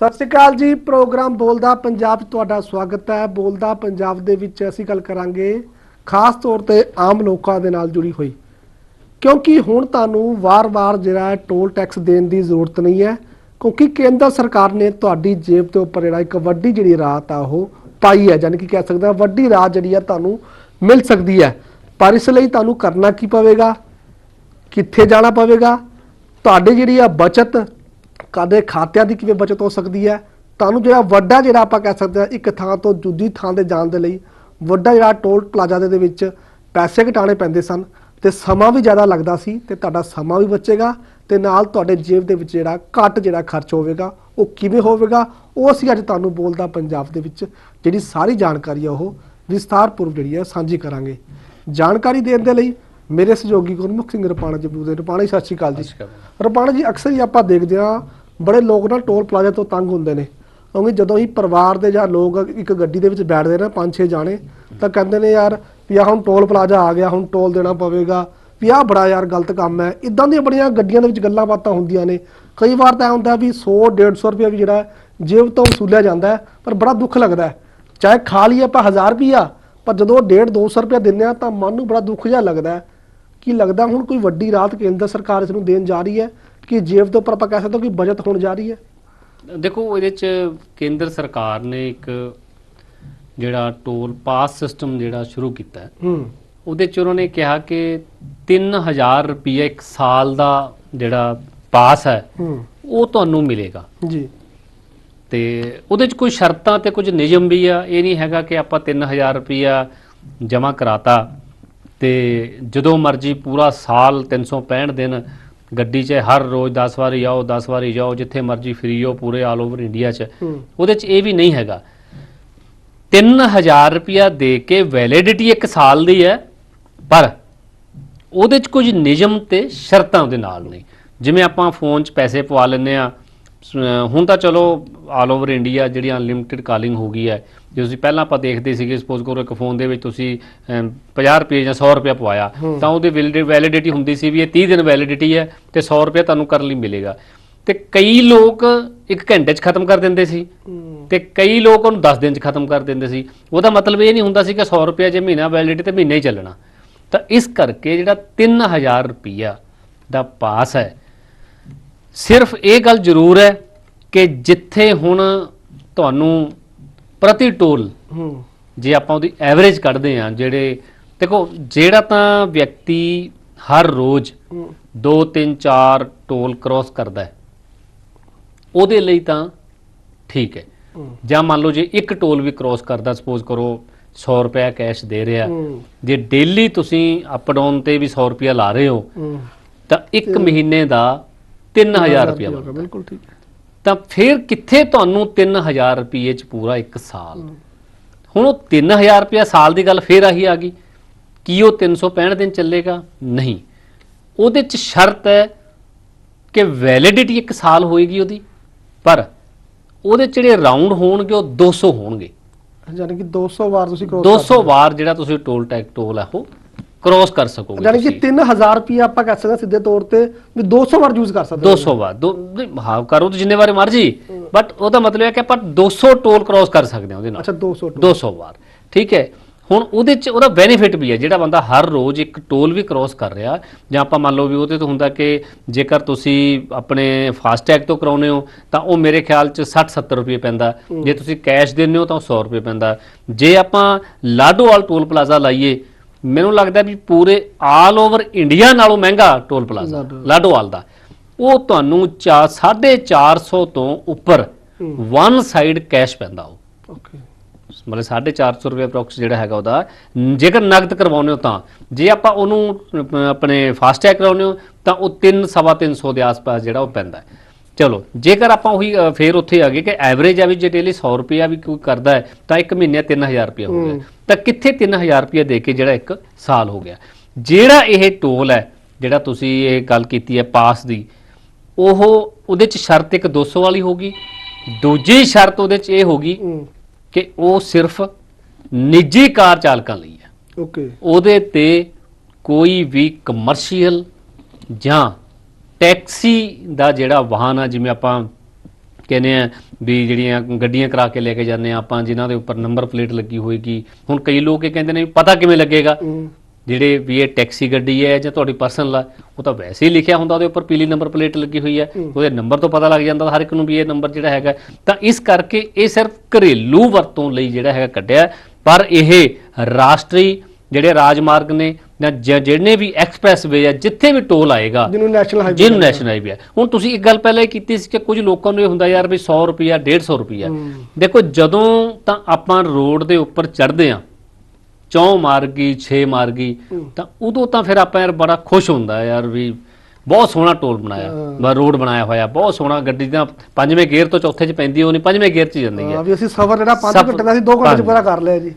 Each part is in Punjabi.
ਸਤਿ ਸ਼੍ਰੀ ਅਕਾਲ ਜੀ, ਪ੍ਰੋਗਰਾਮ ਬੋਲਦਾ ਪੰਜਾਬ 'ਚ ਤੁਹਾਡਾ ਸਵਾਗਤ ਹੈ। ਬੋਲਦਾ ਪੰਜਾਬ ਦੇ ਵਿੱਚ ਅਸੀਂ ਗੱਲ ਕਰਾਂਗੇ ਖਾਸ ਤੌਰ ਤੇ ਆਮ ਲੋਕਾਂ ਦੇ ਨਾਲ ਜੁੜੀ ਹੋਈ। ਕਿਉਂਕਿ ਹੁਣ ਤੁਹਾਨੂੰ ਵਾਰ-ਵਾਰ ਜਿਹੜਾ ਟੋਲ ਟੈਕਸ ਦੇਣ ਦੀ ਜ਼ਰੂਰਤ ਨਹੀਂ ਹੈ, ਕਿਉਂਕਿ ਕੇਂਦਰ ਸਰਕਾਰ ਨੇ ਤੁਹਾਡੀ ਜੇਬ ਦੇ ਉੱਪਰ ਜਿਹੜਾ ਇੱਕ ਵੱਡੀ ਜਿਹੜੀ ਰਾਤ ਆ ਉਹ ਪਾਈ ਹੈ ਯਾਨੀ ਕਿ ਕਹਿ ਸਕਦੇ ਹਾਂ ਵੱਡੀ ਰਾਤ ਜਿਹੜੀ ਆ ਤੁਹਾਨੂੰ ਮਿਲ ਸਕਦੀ ਹੈ। ਪਰ ਇਸ ਲਈ ਤੁਹਾਨੂੰ ਕਰਨਾ ਕੀ ਪਵੇਗਾ? ਕਿੱਥੇ ਜਾਣਾ ਪਵੇਗਾ? ਤੁਹਾਡੀ ਜਿਹੜੀ ਆ ਬਚਤ ਕਦੇ ਖਾਤਿਆਂ ਦੀ ਕਿਵੇਂ ਬਚਤ ਹੋ ਸਕਦੀ ਹੈ? ਤੁਹਾਨੂੰ ਜਿਹੜਾ ਵੱਡਾ ਜਿਹੜਾ ਆਪਾਂ ਕਹਿ ਸਕਦੇ ਹਾਂ ਇੱਕ ਥਾਂ ਤੋਂ ਦੂਜੀ ਥਾਂ ਤੇ ਜਾਣ ਦੇ ਲਈ ਵੱਡਾ ਜਿਹੜਾ ਟੋਲ ਪਲਾਜ਼ਾ ਦੇ ਵਿੱਚ ਪੈਸੇ ਘਟਾਉਣੇ ਪੈਂਦੇ ਸਨ ਤੇ ਸਮਾਂ ਵੀ ਜ਼ਿਆਦਾ ਲੱਗਦਾ ਸੀ ਤੇ ਤੁਹਾਡਾ ਸਮਾਂ ਵੀ ਬਚੇਗਾ ਤੇ ਨਾਲ ਤੁਹਾਡੇ ਜੇਬ ਦੇ ਵਿੱਚ ਜਿਹੜਾ ਘੱਟ ਜਿਹੜਾ ਖਰਚ ਹੋਵੇਗਾ ਉਹ ਕਿਵੇਂ ਹੋਵੇਗਾ? ਉਹ ਅਸੀਂ ਅੱਜ ਤੁਹਾਨੂੰ ਬੋਲਦਾ ਪੰਜਾਬ ਦੇ ਵਿੱਚ ਜਿਹੜੀ ਸਾਰੀ ਜਾਣਕਾਰੀ ਆ ਉਹ ਵਿਸਥਾਰਪੂਰਵਕ ਜਿਹੜੀ ਹੈ ਸਾਂਝੀ ਕਰਾਂਗੇ। ਜਾਣਕਾਰੀ ਦੇਣ ਦੇ ਲਈ ਮੇਰੇ ਸਹਿਯੋਗੀ ਗੁਰਮੁਖ ਸਿੰਘ ਰਪਾਣਾ ਜੀ ਨੇ ਰਪਾਣਾ ਜੀ ਸਤਿ ਸ਼੍ਰੀ ਅਕਾਲ ਜੀ। ਰਪਾਣਾ ਜੀ ਅਕਸਰ ਹੀ ਆਪਾਂ ਦੇਖਦੇ ਹਾਂ ਬੜੇ ਲੋਕ ਨਾ ਟੋਲ ਪਲਾਜ਼ਾ ਤੋਂ ਤੰਗ ਹੁੰਦੇ ਨੇ। ਕਿਉਂਕਿ ਜਦੋਂ ਹੀ ਪਰਿਵਾਰ ਦੇ ਜਾਂ ਲੋਕ ਇੱਕ ਗੱਡੀ ਦੇ ਵਿੱਚ ਬੈਠਦੇ ਨੇ ਪੰਜ ਛੇ ਜਾਣੇ, ਤਾਂ ਕਹਿੰਦੇ ਨੇ ਯਾਰ ਵੀ ਆਹ ਹੁਣ ਟੋਲ ਪਲਾਜ਼ਾ ਆ ਗਿਆ, ਹੁਣ ਟੋਲ ਦੇਣਾ ਪਵੇਗਾ। ਵੀ ਆਹ ਬੜਾ ਯਾਰ ਗਲਤ ਕੰਮ ਹੈ। ਇਦਾਂ ਦੀਆਂ ਬੜੀਆਂ ਗੱਡੀਆਂ ਦੇ ਵਿੱਚ ਗੱਲਾਂ ਬਾਤਾਂ ਹੁੰਦੀਆਂ ਨੇ। ਕਈ ਵਾਰ ਤਾਂ ਇਹ ਹੁੰਦਾ ਵੀ 100 150 ਰੁਪਏ ਵੀ ਜਿਹੜਾ ਜੇਬ ਤੋਂ ਵਸੂਲਿਆ ਜਾਂਦਾ ਪਰ ਬੜਾ ਦੁੱਖ ਲੱਗਦਾ ਚਾਹੇ ਖਾ ਲਈਏ ਆਪਾਂ 1000 ਰੁਪਿਆ ਪਰ ਜਦੋਂ 1.5 200 ਰੁਪਏ ਦਿੰਦੇ ਆ ਤਾਂ ਮਨ ਨੂੰ ਬੜਾ ਦੁੱਖ ਜਿਹਾ ਲੱਗਦਾ ਹੈ। ਕੀ ਲੱਗਦਾ ਹੁਣ ਕੋਈ ਵੱਡੀ ਰਾਤ ਕੇਂਦਰ ਸਰਕਾਰ ਇਸ ਨੂੰ ਦੇਣ ਜਾ ਰਹੀ ਹੈ? ਕਿ ਜੇਬ ਦੇ ਉੱਪਰ ਆਪਾਂ ਕਹਿ ਸਕਦੇ ਹਾਂ ਕਿ ਬਚਤ ਹੋਣ ਜਾ ਰਹੀ ਹੈ? ਦੇਖੋ ਇਹਦੇ ਚ ਕੇਂਦਰ ਸਰਕਾਰ ਨੇ ਇੱਕ ਜਿਹੜਾ ਟੋਲ ਪਾਸ ਸਿਸਟਮ ਜਿਹੜਾ ਸ਼ੁਰੂ ਕੀਤਾ ਹੈ ਹੂੰ। ਉਹਦੇ ਚ ਉਹਨਾਂ ਨੇ ਕਿਹਾ ਕਿ 3000 ਰੁਪਏ ਇੱਕ ਸਾਲ ਦਾ ਜਿਹੜਾ ਪਾਸ ਹੈ ਹੂੰ। ਉਹ ਤੁਹਾਨੂੰ ਮਿਲੇਗਾ। ਜੀ। ਤੇ ਉਹਦੇ ਚ ਕੋਈ ਸ਼ਰਤਾਂ ਤੇ ਕੁਝ ਨਿਯਮ ਵੀ ਆ ਇਹ ਨਹੀਂ ਹੈਗਾ ਕਿ ਆਪਾਂ 3000 ਰੁਪਿਆ ਜਮ੍ਹਾਂ ਕਰਾਤਾ ਤੇ ਜਦੋਂ ਮਰਜ਼ੀ ਪੂਰਾ ਸਾਲ 365 ਦਿਨ ਗੱਡੀ 'ਚ ਹਰ ਰੋਜ਼ 10 ਵਾਰੀ ਆਓ 10 ਵਾਰੀ ਜਾਓ ਜਿੱਥੇ ਮਰਜ਼ੀ ਫ੍ਰੀ ਹੋ ਪੂਰੇ ਆਲ ਓਵਰ ਇੰਡੀਆ 'ਚ। ਉਹਦੇ 'ਚ ਇਹ ਵੀ ਨਹੀਂ ਹੈਗਾ। 3000 ਰੁਪਿਆ ਦੇ ਕੇ ਵੈਲਿਡਿਟੀ ਇੱਕ ਸਾਲ ਦੀ ਹੈ ਪਰ ਉਹਦੇ 'ਚ ਕੁਝ ਨਿਯਮ ਤੇ ਸ਼ਰਤਾਂ ਉਹਦੇ ਨਾਲ ਨੇ। ਜਿਵੇਂ ਆਪਾਂ ਫੋਨ 'ਚ ਪੈਸੇ ਪਵਾ ਲੈਂਦੇ ਆ ਹੁਣ ਤਾਂ ਚਲੋ ਆਲ ਓਵਰ ਇੰਡੀਆ ਜਿਹੜੀ ਅਨਲਿਮਿਟਿਡ ਕਾਲਿੰਗ ਹੋ ਗਈ ਹੈ ਜੇ ਤੁਸੀਂ ਪਹਿਲਾਂ ਆਪਾਂ ਦੇਖਦੇ ਸੀਗੇ ਸਪੋਜ਼ ਕਰੋ ਇੱਕ ਫੋਨ ਦੇ ਵਿੱਚ ਤੁਸੀਂ ਅਮ, 50 ਰੁਪਏ ਜਾਂ 100 ਰੁਪਏ ਪਵਾਇਆ। ਤਾਂ ਉਹਦੀ ਵੈਲਿਡਿਟੀ ਹੁੰਦੀ ਸੀ ਵੀ ਇਹ 30 ਦਿਨ ਵੈਲਿਡਿਟੀ ਹੈ ਤੇ 100 ਰੁਪਏ ਤੁਹਾਨੂੰ ਕਰਨ ਲਈ ਮਿਲੇਗਾ। ਤੇ ਕਈ ਲੋਕ ਇੱਕ ਘੰਟੇ 'ਚ ਖਤਮ ਕਰ ਦਿੰਦੇ ਸੀ। ਤੇ ਕਈ ਲੋਕ ਉਹਨੂੰ 10 ਦਿਨ 'ਚ ਖਤਮ ਕਰ ਦਿੰਦੇ ਸੀ। ਉਹਦਾ ਮਤਲਬ ਇਹ ਨਹੀਂ ਹੁੰਦਾ ਸੀ ਕਿ 100 ਰੁਪਏ ਜੇ ਮਹੀਨਾ ਵੈਲਿਡਿਟੀ ਤੇ ਮਹੀਨਾ ਹੀ ਚੱਲਣਾ। ਤਾਂ ਇਸ ਕਰਕੇ ਜਿਹੜਾ 3000 ਰੁਪਿਆ ਦਾ ਪਾਸ ਹੈ ਸਿਰਫ ਇਹ ਗੱਲ ਜ਼ਰੂਰ ਹੈ ਕਿ ਜਿੱਥੇ ਹੁਣ ਤੁਹਾਨੂੰ ਪ੍ਰਤੀ ਟੋਲ ਹੂੰ। ਜੇ ਆਪਾਂ ਉਹਦੀ ਐਵਰੇਜ ਕੱਢਦੇ ਆ ਜਿਹੜੇ ਦੇਖੋ ਜਿਹੜਾ ਤਾਂ ਵਿਅਕਤੀ ਹਰ ਰੋਜ਼ ਹੂੰ। 2 3 4 ਟੋਲ ਕ੍ਰਾਸ ਕਰਦਾ ਹੈ ਉਹਦੇ ਲਈ ਤਾਂ ਠੀਕ ਹੈ। ਜਾਂ ਮੰਨ ਲਓ ਜੇ ਇੱਕ ਟੋਲ ਵੀ ਕ੍ਰਾਸ ਕਰਦਾ ਸਪੋਜ਼ ਕਰੋ 100 ਰੁਪਏ ਕੈਸ਼ ਦੇ ਰਿਹਾ ਜੇ ਡੇਲੀ ਤੁਸੀਂ ਅਪ ਡਾਊਨ ਤੇ ਵੀ 100 ਰੁਪਏ ਲਾ ਰਹੇ ਹੂੰ ਤਾਂ ਇੱਕ ਮਹੀਨੇ ਦਾ 3000 ਰੁਪਏ ਬਣਦਾ ਬਿਲਕੁਲ ਠੀਕ ਹੈ। ਤਾਂ ਫਿਰ ਕਿੱਥੇ ਤੁਹਾਨੂੰ 3000 ਰੁਪਏ ਚ ਪੂਰਾ ਇੱਕ ਸਾਲ? ਹੁਣ ਉਹ 3000 ਰੁਪਏ ਸਾਲ ਦੀ ਗੱਲ ਫੇਰ ਆਹੀ ਆ ਗਈ। ਕੀ ਉਹ 365 ਦਿਨ ਚੱਲੇਗਾ? ਨਹੀਂ। ਉਹਦੇ ਚ ਸ਼ਰਤ ਹੈ ਕਿ ਵੈਲਿਡਿਟੀ ਇੱਕ ਸਾਲ ਹੋਏਗੀ ਉਹਦੀ ਪਰ ਉਹਦੇ ਜਿਹੜੇ ਰਾਉਂਡ ਹੋਣਗੇ ਉਹ 200 ਹੋਣਗੇ। ਯਾਨੀ ਕਿ 200 ਵਾਰ ਤੁਸੀਂ cross 200 ਵਾਰ ਜਿਹੜਾ ਤੁਸੀਂ ਟੋਲ ਟੈਕ ਟੋਲ ਹੈ ਉਹ ਕ੍ਰੋਸ ਕਰ ਸਕੋਗੇ ਯਾਨੀ ਕਿ ਤੁਸੀਂ। 3000 ਰੁਪਏ ਆਪਾਂ ਕਹਿ ਸਕਦੇ ਹਾਂ ਸਿੱਧੇ ਤੌਰ ਤੇ ਵੀ 200 ਵਾਰ ਯੂਜ਼ ਕਰ ਸਕਦੇ ਹਾਂ। 200 ਵਾਰ। ਦੋ ਨਹੀਂ, ਹਾਂ ਕਰੋ ਤੇ ਜਿੰਨੇ ਵਾਰ ਮਰਜ਼ੀ। ਬਟ ਉਹਦਾ ਮਤਲਬ ਹੈ ਕਿ ਆਪਾਂ 200 ਟੋਲ ਕ੍ਰੋਸ ਕਰ ਸਕਦੇ ਹਾਂ ਉਹਦੇ ਨਾਲ। ਅੱਛਾ 200 200 ਵਾਰ। ਠੀਕ ਹੈ? ਹੁਣ ਉਹਦੇ ਚ ਉਹਦਾ ਬੈਨੀਫਿਟ ਵੀ ਹੈ। ਜਿਹੜਾ ਬੰਦਾ ਹਰ ਰੋਜ਼ ਇੱਕ ਟੋਲ ਵੀ ਕ੍ਰੋਸ ਕਰ ਰਿਹਾ ਜਾਂ ਆਪਾਂ ਮੰਨ ਲਓ ਵੀ ਉਹਦੇ ਤੋਂ ਹੁੰਦਾ ਕਿ ਜੇਕਰ ਤੁਸੀਂ ਆਪਣੇ ਫਾਸਟੈਗ ਤੋਂ ਕਰਾਉਨੇ ਹੋ ਤਾਂ ਉਹ ਮੇਰੇ ਖਿਆਲ ਚ 60 70 ਰੁਪਏ ਪੈਂਦਾ। ਜੇ ਤੁਸੀਂ ਕੈਸ਼ ਦਿੰਦੇ ਹੋ ਤਾਂ ਉਹ 100 ਰੁਪਏ ਪੈਂਦਾ। ਜੇ ਆਪਾਂ ਲਾਡੋਵਾਲ ਟੋਲ ਪਲਾਜ਼ਾ ਲਾਈਏ ਮੈਨੂੰ ਲੱਗਦਾ ਵੀ ਪੂਰੇ ਆਲ ਓਵਰ ਇੰਡੀਆ ਨਾਲੋਂ ਮਹਿੰਗਾ ਟੋਲ ਪਲਾਜ਼ਾ ਲਾਡੋ- ਲਾਡੋਵਾਲ ਦਾ। ਉਹ ਤੁਹਾਨੂੰ 450 ਤੋਂ ਉੱਪਰ। ਵਨ ਸਾਈਡ ਕੈਸ਼ ਪੈਂਦਾ ਉਹ। ਓਕੇ ਮਤਲਬ 450 ਰੁਪਏ ਅਪਰੋਕਸ ਜਿਹੜਾ ਹੈਗਾ ਉਹਦਾ ਜੇਕਰ ਨਗਦ ਕਰਵਾਉਨੇ ਹੋ ਤਾਂ। ਜੇ ਆਪਾਂ ਉਹਨੂੰ ਆਪਣੇ ਫਾਸਟੈਗ ਕਰਾਉਨੇ ਹੋ ਤਾਂ ਉਹ 3 ਸਵਾ 300 ਦੇ ਆਸ-ਪਾਸ ਜਿਹੜਾ ਉਹ ਪੈਂਦਾ ਹੈ। ਚਲੋ ਜੇਕਰ ਆਪਾਂ ਉਹੀ ਫੇਰ ਉੱਥੇ ਆ ਗਏ ਕਿ ਐਵਰੇਜ ਆ ਵੀ ਜੇ ਡੇਲੀ 100 ਰੁਪਿਆ ਵੀ ਕੋਈ ਕਰਦਾ ਹੈ ਤਾਂ ਇੱਕ ਮਹੀਨੇ 3000 ਰੁਪਿਆ ਹੋ ਗਿਆ। ਤਾਂ ਕਿੱਥੇ 3000 ਰੁਪਿਆ ਦੇ ਕੇ ਜਿਹੜਾ ਇੱਕ ਸਾਲ ਹੋ ਗਿਆ? ਜਿਹੜਾ ਇਹ ਟੋਲ ਹੈ ਜਿਹੜਾ ਤੁਸੀਂ ਇਹ ਗੱਲ ਕੀਤੀ ਹੈ ਪਾਸ ਦੀ ਉਹ ਉਹਦੇ ਚ ਸ਼ਰਤ ਇੱਕ 200 ਵਾਲੀ ਹੋਗੀ ਦੂਜੀ ਸ਼ਰਤ ਉਹਦੇ ਚ ਇਹ ਹੋਗੀ ਕਿ ਉਹ ਸਿਰਫ ਨਿੱਜੀ ਕਾਰ ਚਾਲਕਾਂ ਲਈ ਹੈ। ਓਕੇ। ਉਹਦੇ ਤੇ ਕੋਈ ਵੀ ਕਮਰਸ਼ੀਅਲ ਜਾਂ ਟੈਕਸੀ ਦਾ ਜਿਹੜਾ ਵਾਹਨ ਆ ਜਿਵੇਂ ਆਪਾਂ ਕਹਿੰਦੇ ਆ ਵੀ ਜਿਹੜੀਆਂ ਗੱਡੀਆਂ ਕਰਾ ਕੇ ਲੈ ਕੇ ਜਾਂਦੇ ਆ ਆਪਾਂ ਜਿਨ੍ਹਾਂ ਦੇ ਉੱਪਰ ਨੰਬਰ ਪਲੇਟ ਲੱਗੀ ਹੋਏਗੀ ਹੁਣ ਕਈ ਲੋਕ ਇਹ ਕਹਿੰਦੇ ਨੇ ਪਤਾ ਕਿਵੇਂ ਲੱਗੇਗਾ। ਜਿਹੜੇ ਵੀ ਇਹ ਟੈਕਸੀ ਗੱਡੀ ਹੈ ਜਾਂ ਤੁਹਾਡੀ ਪਰਸਨਲ ਆ ਉਹ ਤਾਂ ਵੈਸੇ ਹੀ ਲਿਖਿਆ ਹੁੰਦਾ ਉਹਦੇ ਉੱਪਰ ਪੀਲੀ ਨੰਬਰ ਪਲੇਟ ਲੱਗੀ ਹੋਈ ਹੈ ਉਹਦੇ ਨੰਬਰ ਤੋਂ ਪਤਾ ਲੱਗ ਜਾਂਦਾ ਹਰ ਇੱਕ ਨੂੰ ਵੀ ਇਹ ਨੰਬਰ ਜਿਹੜਾ ਹੈਗਾ ਤਾਂ ਇਸ ਕਰਕੇ ਇਹ ਸਿਰਫ ਘਰੇਲੂ ਵਰਤੋਂ ਲਈ ਜਿਹੜਾ ਹੈਗਾ ਕੱਢਿਆ। ਪਰ ਇਹ ਰਾਸ਼ਟਰੀ ਜਿਹੜੇ ਰਾਜਮਾਰਗ ਨੇ ਜਾਂ ਜ- ਜਿਹੜੇ ਵੀ ਐਕਸਪ੍ਰੈਸਵੇ ਆ ਜਿੱਥੇ ਵੀ ਟੋਲ ਆਏਗਾ ਜਿਹਨੂੰ ਨੈਸ਼ਨਲ ਹਾਈਵੇ ਜਿਹਨੂੰ ਨੈਸ਼ਨਲ ਹਾਈਵੇ ਆ। ਹੁਣ ਤੁਸੀਂ ਇੱਕ ਗੱਲ ਪਹਿਲਾਂ ਹੀ ਕੀਤੀ ਸੀ ਕਿ ਕੁਝ ਲੋਕਾਂ ਨੂੰ ਇਹ ਹੁੰਦਾ ਯਾਰ ਵੀ 100 ਰੁਪਿਆ 150 ਰੁਪਿਆ ਦੇਖੋ ਜਦੋਂ ਤਾਂ ਆਪਾਂ ਰੋਡ ਦੇ ਉੱਪਰ ਚੜ੍ਹਦੇ ਆ ਚੌ ਮਾਰ ਗਈ 6 ਮਾਰ ਗਈ ਤਾਂ ਉਦੋਂ ਤਾਂ ਫਿਰ ਆਪਾਂ ਯਾਰ ਬੜਾ ਖੁਸ਼ ਹੁੰਦਾ ਯਾਰ ਵੀ ਬਹੁਤ ਸੋਹਣਾ ਟੋਲ ਬਣਾਇਆ। ਬਾ ਰੋਡ ਬਣਾਇਆ ਹੋਇਆ ਬਹੁਤ ਸੋਹਣਾ ਗੱਡੀ ਦਾ ਪੰਜਵੇਂ ਗੇਅਰ ਤੋਂ ਚੌਥੇ 'ਚ ਪੈਂਦੀ ਉਹ ਨਹੀਂ ਪੰਜਵੇਂ ਗੇਅਰ 'ਚ ਜਾਂਦੀ ਹੈ। ਹਾਂ ਵੀ ਅਸੀਂ ਸਫ਼ਰ ਜਿਹੜਾ 5 ਸਫ਼ਰ- ਘੰਟੇ ਦਾ ਸੀ 2 ਘੰਟੇ ਚ ਪੰਜ। ਪੂਰਾ ਕਰ ਲਿਆ ਜੀ।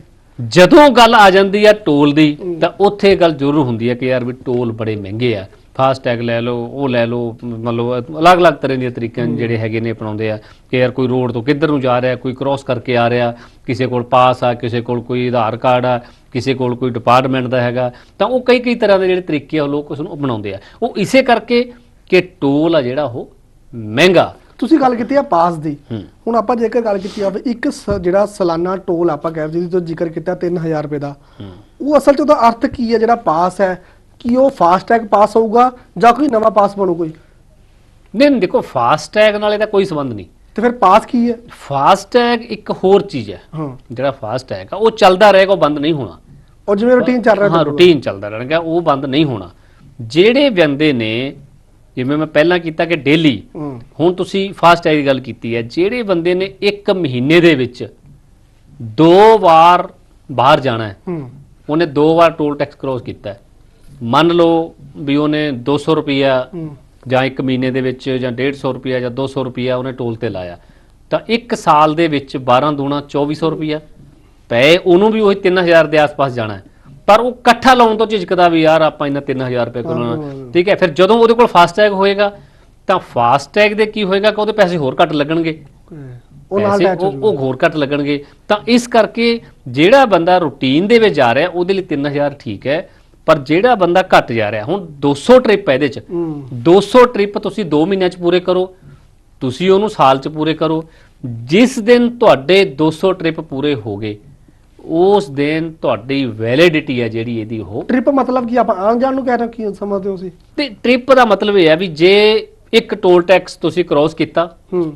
ਜਦੋਂ ਗੱਲ ਆ ਜਾਂਦੀ ਆ ਟੋਲ ਦੀ ਤਾਂ ਉੱਥੇ ਗੱਲ ਜ਼ਰੂਰ ਹੁੰਦੀ ਹੈ ਕਿ ਯਾਰ ਵੀ ਟੋਲ ਬੜੇ ਮਹਿੰਗੇ ਆ। ਫਾਸਟ ਟੈਗ ਲੈ ਲਓ ਉਹ ਲੈ ਲਓ ਮਤਲਬ ਅਲੱਗ-ਅਲੱਗ ਤਰ੍ਹਾਂ ਦੀਆਂ ਤਰੀਕਿਆਂ ਜਿਹੜੇ ਹੈਗੇ ਨੇ ਅਪਣਾਉਂਦੇ ਆ ਕਿ ਯਾਰ ਕੋਈ ਰੋਡ ਤੋਂ ਕਿੱਧਰ ਨੂੰ ਜਾ ਰਿਹਾ ਕੋਈ ਕ੍ਰਾਸ ਕਰਕੇ ਆ ਰਿਹਾ ਕਿਸੇ ਕੋਲ ਪਾਸ ਆ ਕਿਸੇ ਕੋਲ ਕੋਈ ਆਧਾਰ ਕਾਰਡ ਆ ਕਿਸੇ ਕੋਲ ਕੋਈ ਡਿਪਾਰਟਮੈਂਟ ਦਾ ਹੈਗਾ ਤਾਂ ਉਹ ਕਈ ਕਈ ਤਰ੍ਹਾਂ ਦੇ ਜਿਹੜੇ ਤਰੀਕੇ ਆ ਉਹ ਲੋਕ ਉਸ ਨੂੰ ਅਪਣਾਉਂਦੇ ਆ। ਉਹ ਇਸੇ ਕਰਕੇ ਕਿ ਟੋਲ ਆ ਜਿਹੜਾ ਉਹ ਮਹਿੰਗਾ। ਤੁਸੀਂ ਗੱਲ ਕੀਤੀ ਆ ਪਾਸ ਦੀ। ਹੁਣ ਆਪਾਂ ਜੇਕਰ ਗੱਲ ਕੀਤੀ ਜਾਵੇ ਇੱਕ ਜਿਹੜਾ ਸਾਲਾਨਾ ਟੋਲ ਆਪਾਂ ਕਹਿ ਜਿਹਦੀ ਤੋਂ ਜ਼ਿਕਰ ਕੀਤਾ 3000 ਰੁਪਏ ਦਾ ਉਹ ਅਸਲ ਚ ਉਹਦਾ ਅਰਥ ਕੀ ਹੈ ਜਿਹੜਾ ਪਾਸ ਹੈ? ਕਿ ਉਹ ਫਾਸਟ ਟੈਗ ਪਾਸ ਹੋਊਗਾ ਜਾਂ ਕੋਈ ਨਵਾਂ ਪਾਸ ਬਣੂ ਕੋਈ? ਨਹੀਂ ਦੇਖੋ ਫਾਸਟ ਟੈਗ ਨਾਲੇ ਤਾਂ ਕੋਈ ਸੰਬੰਧ ਨਹੀਂ। ਤੇ ਫਿਰ ਪਾਸ ਕੀ ਹੈ? ਫਾਸਟ ਟੈਗ ਇੱਕ ਹੋਰ ਚੀਜ਼ ਹੈ। ਹਾਂ। ਜਿਹੜਾ ਫਾਸਟ ਟੈਗ ਆ ਉਹ ਚੱਲਦਾ ਰਹੇਗਾ ਉਹ ਬੰਦ ਨਹੀਂ ਹੋਣਾ। ਉਹ ਜਿਵੇਂ ਰੂਟੀਨ ਚੱਲ ਰਿਹਾ ਹਾਂ ਰੂਟੀਨ ਚੱਲਦਾ ਰਹਿਣਗਾ ਉਹ ਬੰਦ ਨਹੀਂ ਹੋਣਾ। ਜਿਹੜੇ ਬੰਦੇ ਨੇ ਜਿਵੇਂ ਮੈਂ ਪਹਿਲਾਂ ਕੀਤਾ ਕਿ ਡੇਲੀ ਹੁਣ ਤੁਸੀਂ ਫਾਸਟ ਟੈਗ ਦੀ ਗੱਲ ਕੀਤੀ ਹੈ ਜਿਹੜੇ ਬੰਦੇ ਨੇ ਇੱਕ ਮਹੀਨੇ ਦੇ ਵਿੱਚ ਦੋ ਵਾਰ ਬਾਹਰ ਜਾਣਾ ਹੈ ਉਹਨੇ ਦੋ ਵਾਰ ਟੋਲ ਟੈਕਸ ਕ੍ਰੋਸ ਕੀਤਾ। ਮੰਨ ਲਓ ਵੀ ਉਹਨੇ 200 ਰੁਪਿਆ ਜਾਂ ਇੱਕ ਮਹੀਨੇ ਦੇ ਵਿੱਚ ਜਾਂ 150 ਰੁਪਿਆ ਜਾਂ 200 ਰੁਪਿਆ ਉਹਨੇ ਟੋਲ ਤੇ ਲਾਇਆ। ਤਾਂ ਇੱਕ ਸਾਲ ਦੇ ਵਿੱਚ 12 ਦੂਣਾ 2400 ਰੁਪਿਆ ਪਏ ਉਹਨੂੰ ਵੀ ਉਹੀ 3000 ਦੇ ਆਸ-ਪਾਸ ਜਾਣਾ ਹੈ। ਪਰ ਉਹ ਇਕੱਠਾ ਲਾਉਣ ਤੋਂ ਝਿਜਕਦਾ ਵੀ ਯਾਰ ਆਪਾਂ ਇਹਨਾਂ 3000 ਰੁਪਏ ਕੋਲ ਹਾਂ। ਠੀਕ ਹੈ ਫਿਰ ਜਦੋਂ ਉਹਦੇ ਕੋਲ ਫਾਸਟੈਗ ਹੋਏਗਾ ਤਾਂ ਫਾਸਟੈਗ ਦੇ ਕੀ ਹੋਏਗਾ ਕਿ ਉਹਦੇ ਪੈਸੇ ਹੋਰ ਘੱਟ ਲੱਗਣਗੇ? ਉਹ ਨਾਲ ਉਹ ਹੋਰ ਘੱਟ ਲੱਗਣਗੇ। ਤਾਂ ਇਸ ਕਰਕੇ ਜਿਹੜਾ ਬੰਦਾ ਰੂਟੀਨ ਦੇ ਵਿੱਚ ਜਾ ਰਿਹਾ ਉਹਦੇ ਲਈ 3000 ਠੀਕ ਹੈ ਪਰ ਜਿਹੜਾ ਬੰਦਾ ਘੱਟ ਜਾ ਰਿਹਾ ਹੁਣ 200 ਟ੍ਰਿਪ ਹੈ ਇਹਦੇ ਚ। ਹੂੰ। 200 ਟ੍ਰਿਪ ਤੁਸੀਂ 2 ਮਹੀਨਿਆਂ ਚ ਪੂਰੇ ਕਰੋ ਤੁਸੀਂ ਉਹਨੂੰ ਸਾਲ ਚ ਪੂਰੇ ਕਰੋ। ਜਿਸ ਦਿਨ ਤੁਹਾਡੇ 200 ਟ੍ਰਿਪ ਪੂਰੇ ਹੋ ਗਏ ਉਸ ਦਿਨ ਤੁਹਾਡੀ ਵੈਲਿਡਿਟੀ ਹੈ ਜਿਹੜੀ ਇਹਦੀ ਉਹ ਟ੍ਰਿਪ ਮਤਲਬ ਕੀ ਆਪਾਂ ਆਉਣ ਜਾਣ ਨੂੰ ਕਹਿ ਰਹੇ ਹੋ ਕੀ ਸਮਝਦੇ ਹੋ ਤੁਸੀਂ ਤੇ ਟ੍ਰਿਪ ਦਾ ਮਤਲਬ ਇਹ ਹੈ ਵੀ ਜੇ ਇੱਕ ਟੋਲ ਟੈਕਸ ਤੁਸੀਂ ਕ੍ਰਾਸ ਕੀਤਾ ਹੂੰ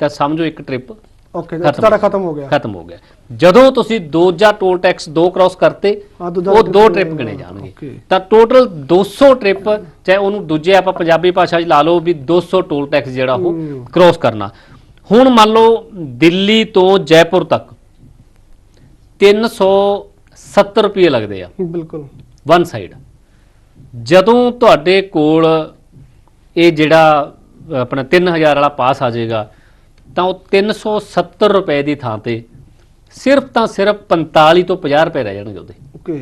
ਤਾਂ ਸਮਝੋ ਇੱਕ ਟ੍ਰਿਪ ਓਕੇ। ਤੁਹਾਡਾ ਖਤਮ ਹੋ ਗਿਆ ਖਤਮ ਹੋ ਗਿਆ ਜਦੋਂ ਤੁਸੀਂ ਦੋ ਜਾਂ ਟੋਲ ਟੈਕਸ ਦੋ ਕ੍ਰਾਸ ਕਰਤੇ ਦੂਜਾ ਉਹ ਦੋ ਟ੍ਰਿਪ। ਗਣੇ ਜਾਣਗੇ. ਤਾਂ ਟੋਟਲ 200 ਟ੍ਰਿਪ ਚਾਹੇ ਉਹਨੂੰ ਦੂਜੇ ਆਪਾਂ ਪੰਜਾਬੀ ਭਾਸ਼ਾ 'ਚ ਲਾ ਲਓ ਵੀ 200 ਟੋਲ ਟੈਕਸ ਜਿਹੜਾ ਉਹ। ਕ੍ਰਾਸ ਕਰਨਾ ਹੁਣ ਮੰਨ ਲਓ ਦਿੱਲੀ ਤੋਂ ਜੈਪੁਰ ਤੱਕ 370 ਰੁਪਏ ਲੱਗਦੇ ਆ। ਬਿਲਕੁਲ। ਵਨ ਸਾਈਡ ਜਦੋਂ ਤੁਹਾਡੇ ਕੋਲ ਇਹ ਜਿਹੜਾ ਆਪਣਾ 3000 ਵਾਲਾ ਪਾਸ ਆ ਜਾਏਗਾ ਤਾਂ ਉਹ 370 ਰੁਪਏ ਦੀ ਥਾਂ ਤੇ ਸਿਰਫ ਤਾਂ ਸਿਰਫ 45 ਤੋਂ 50 ਰੁਪਏ ਰਹਿ ਜਾਣਗੇ ਉਹਦੇ। ਓਕੇ।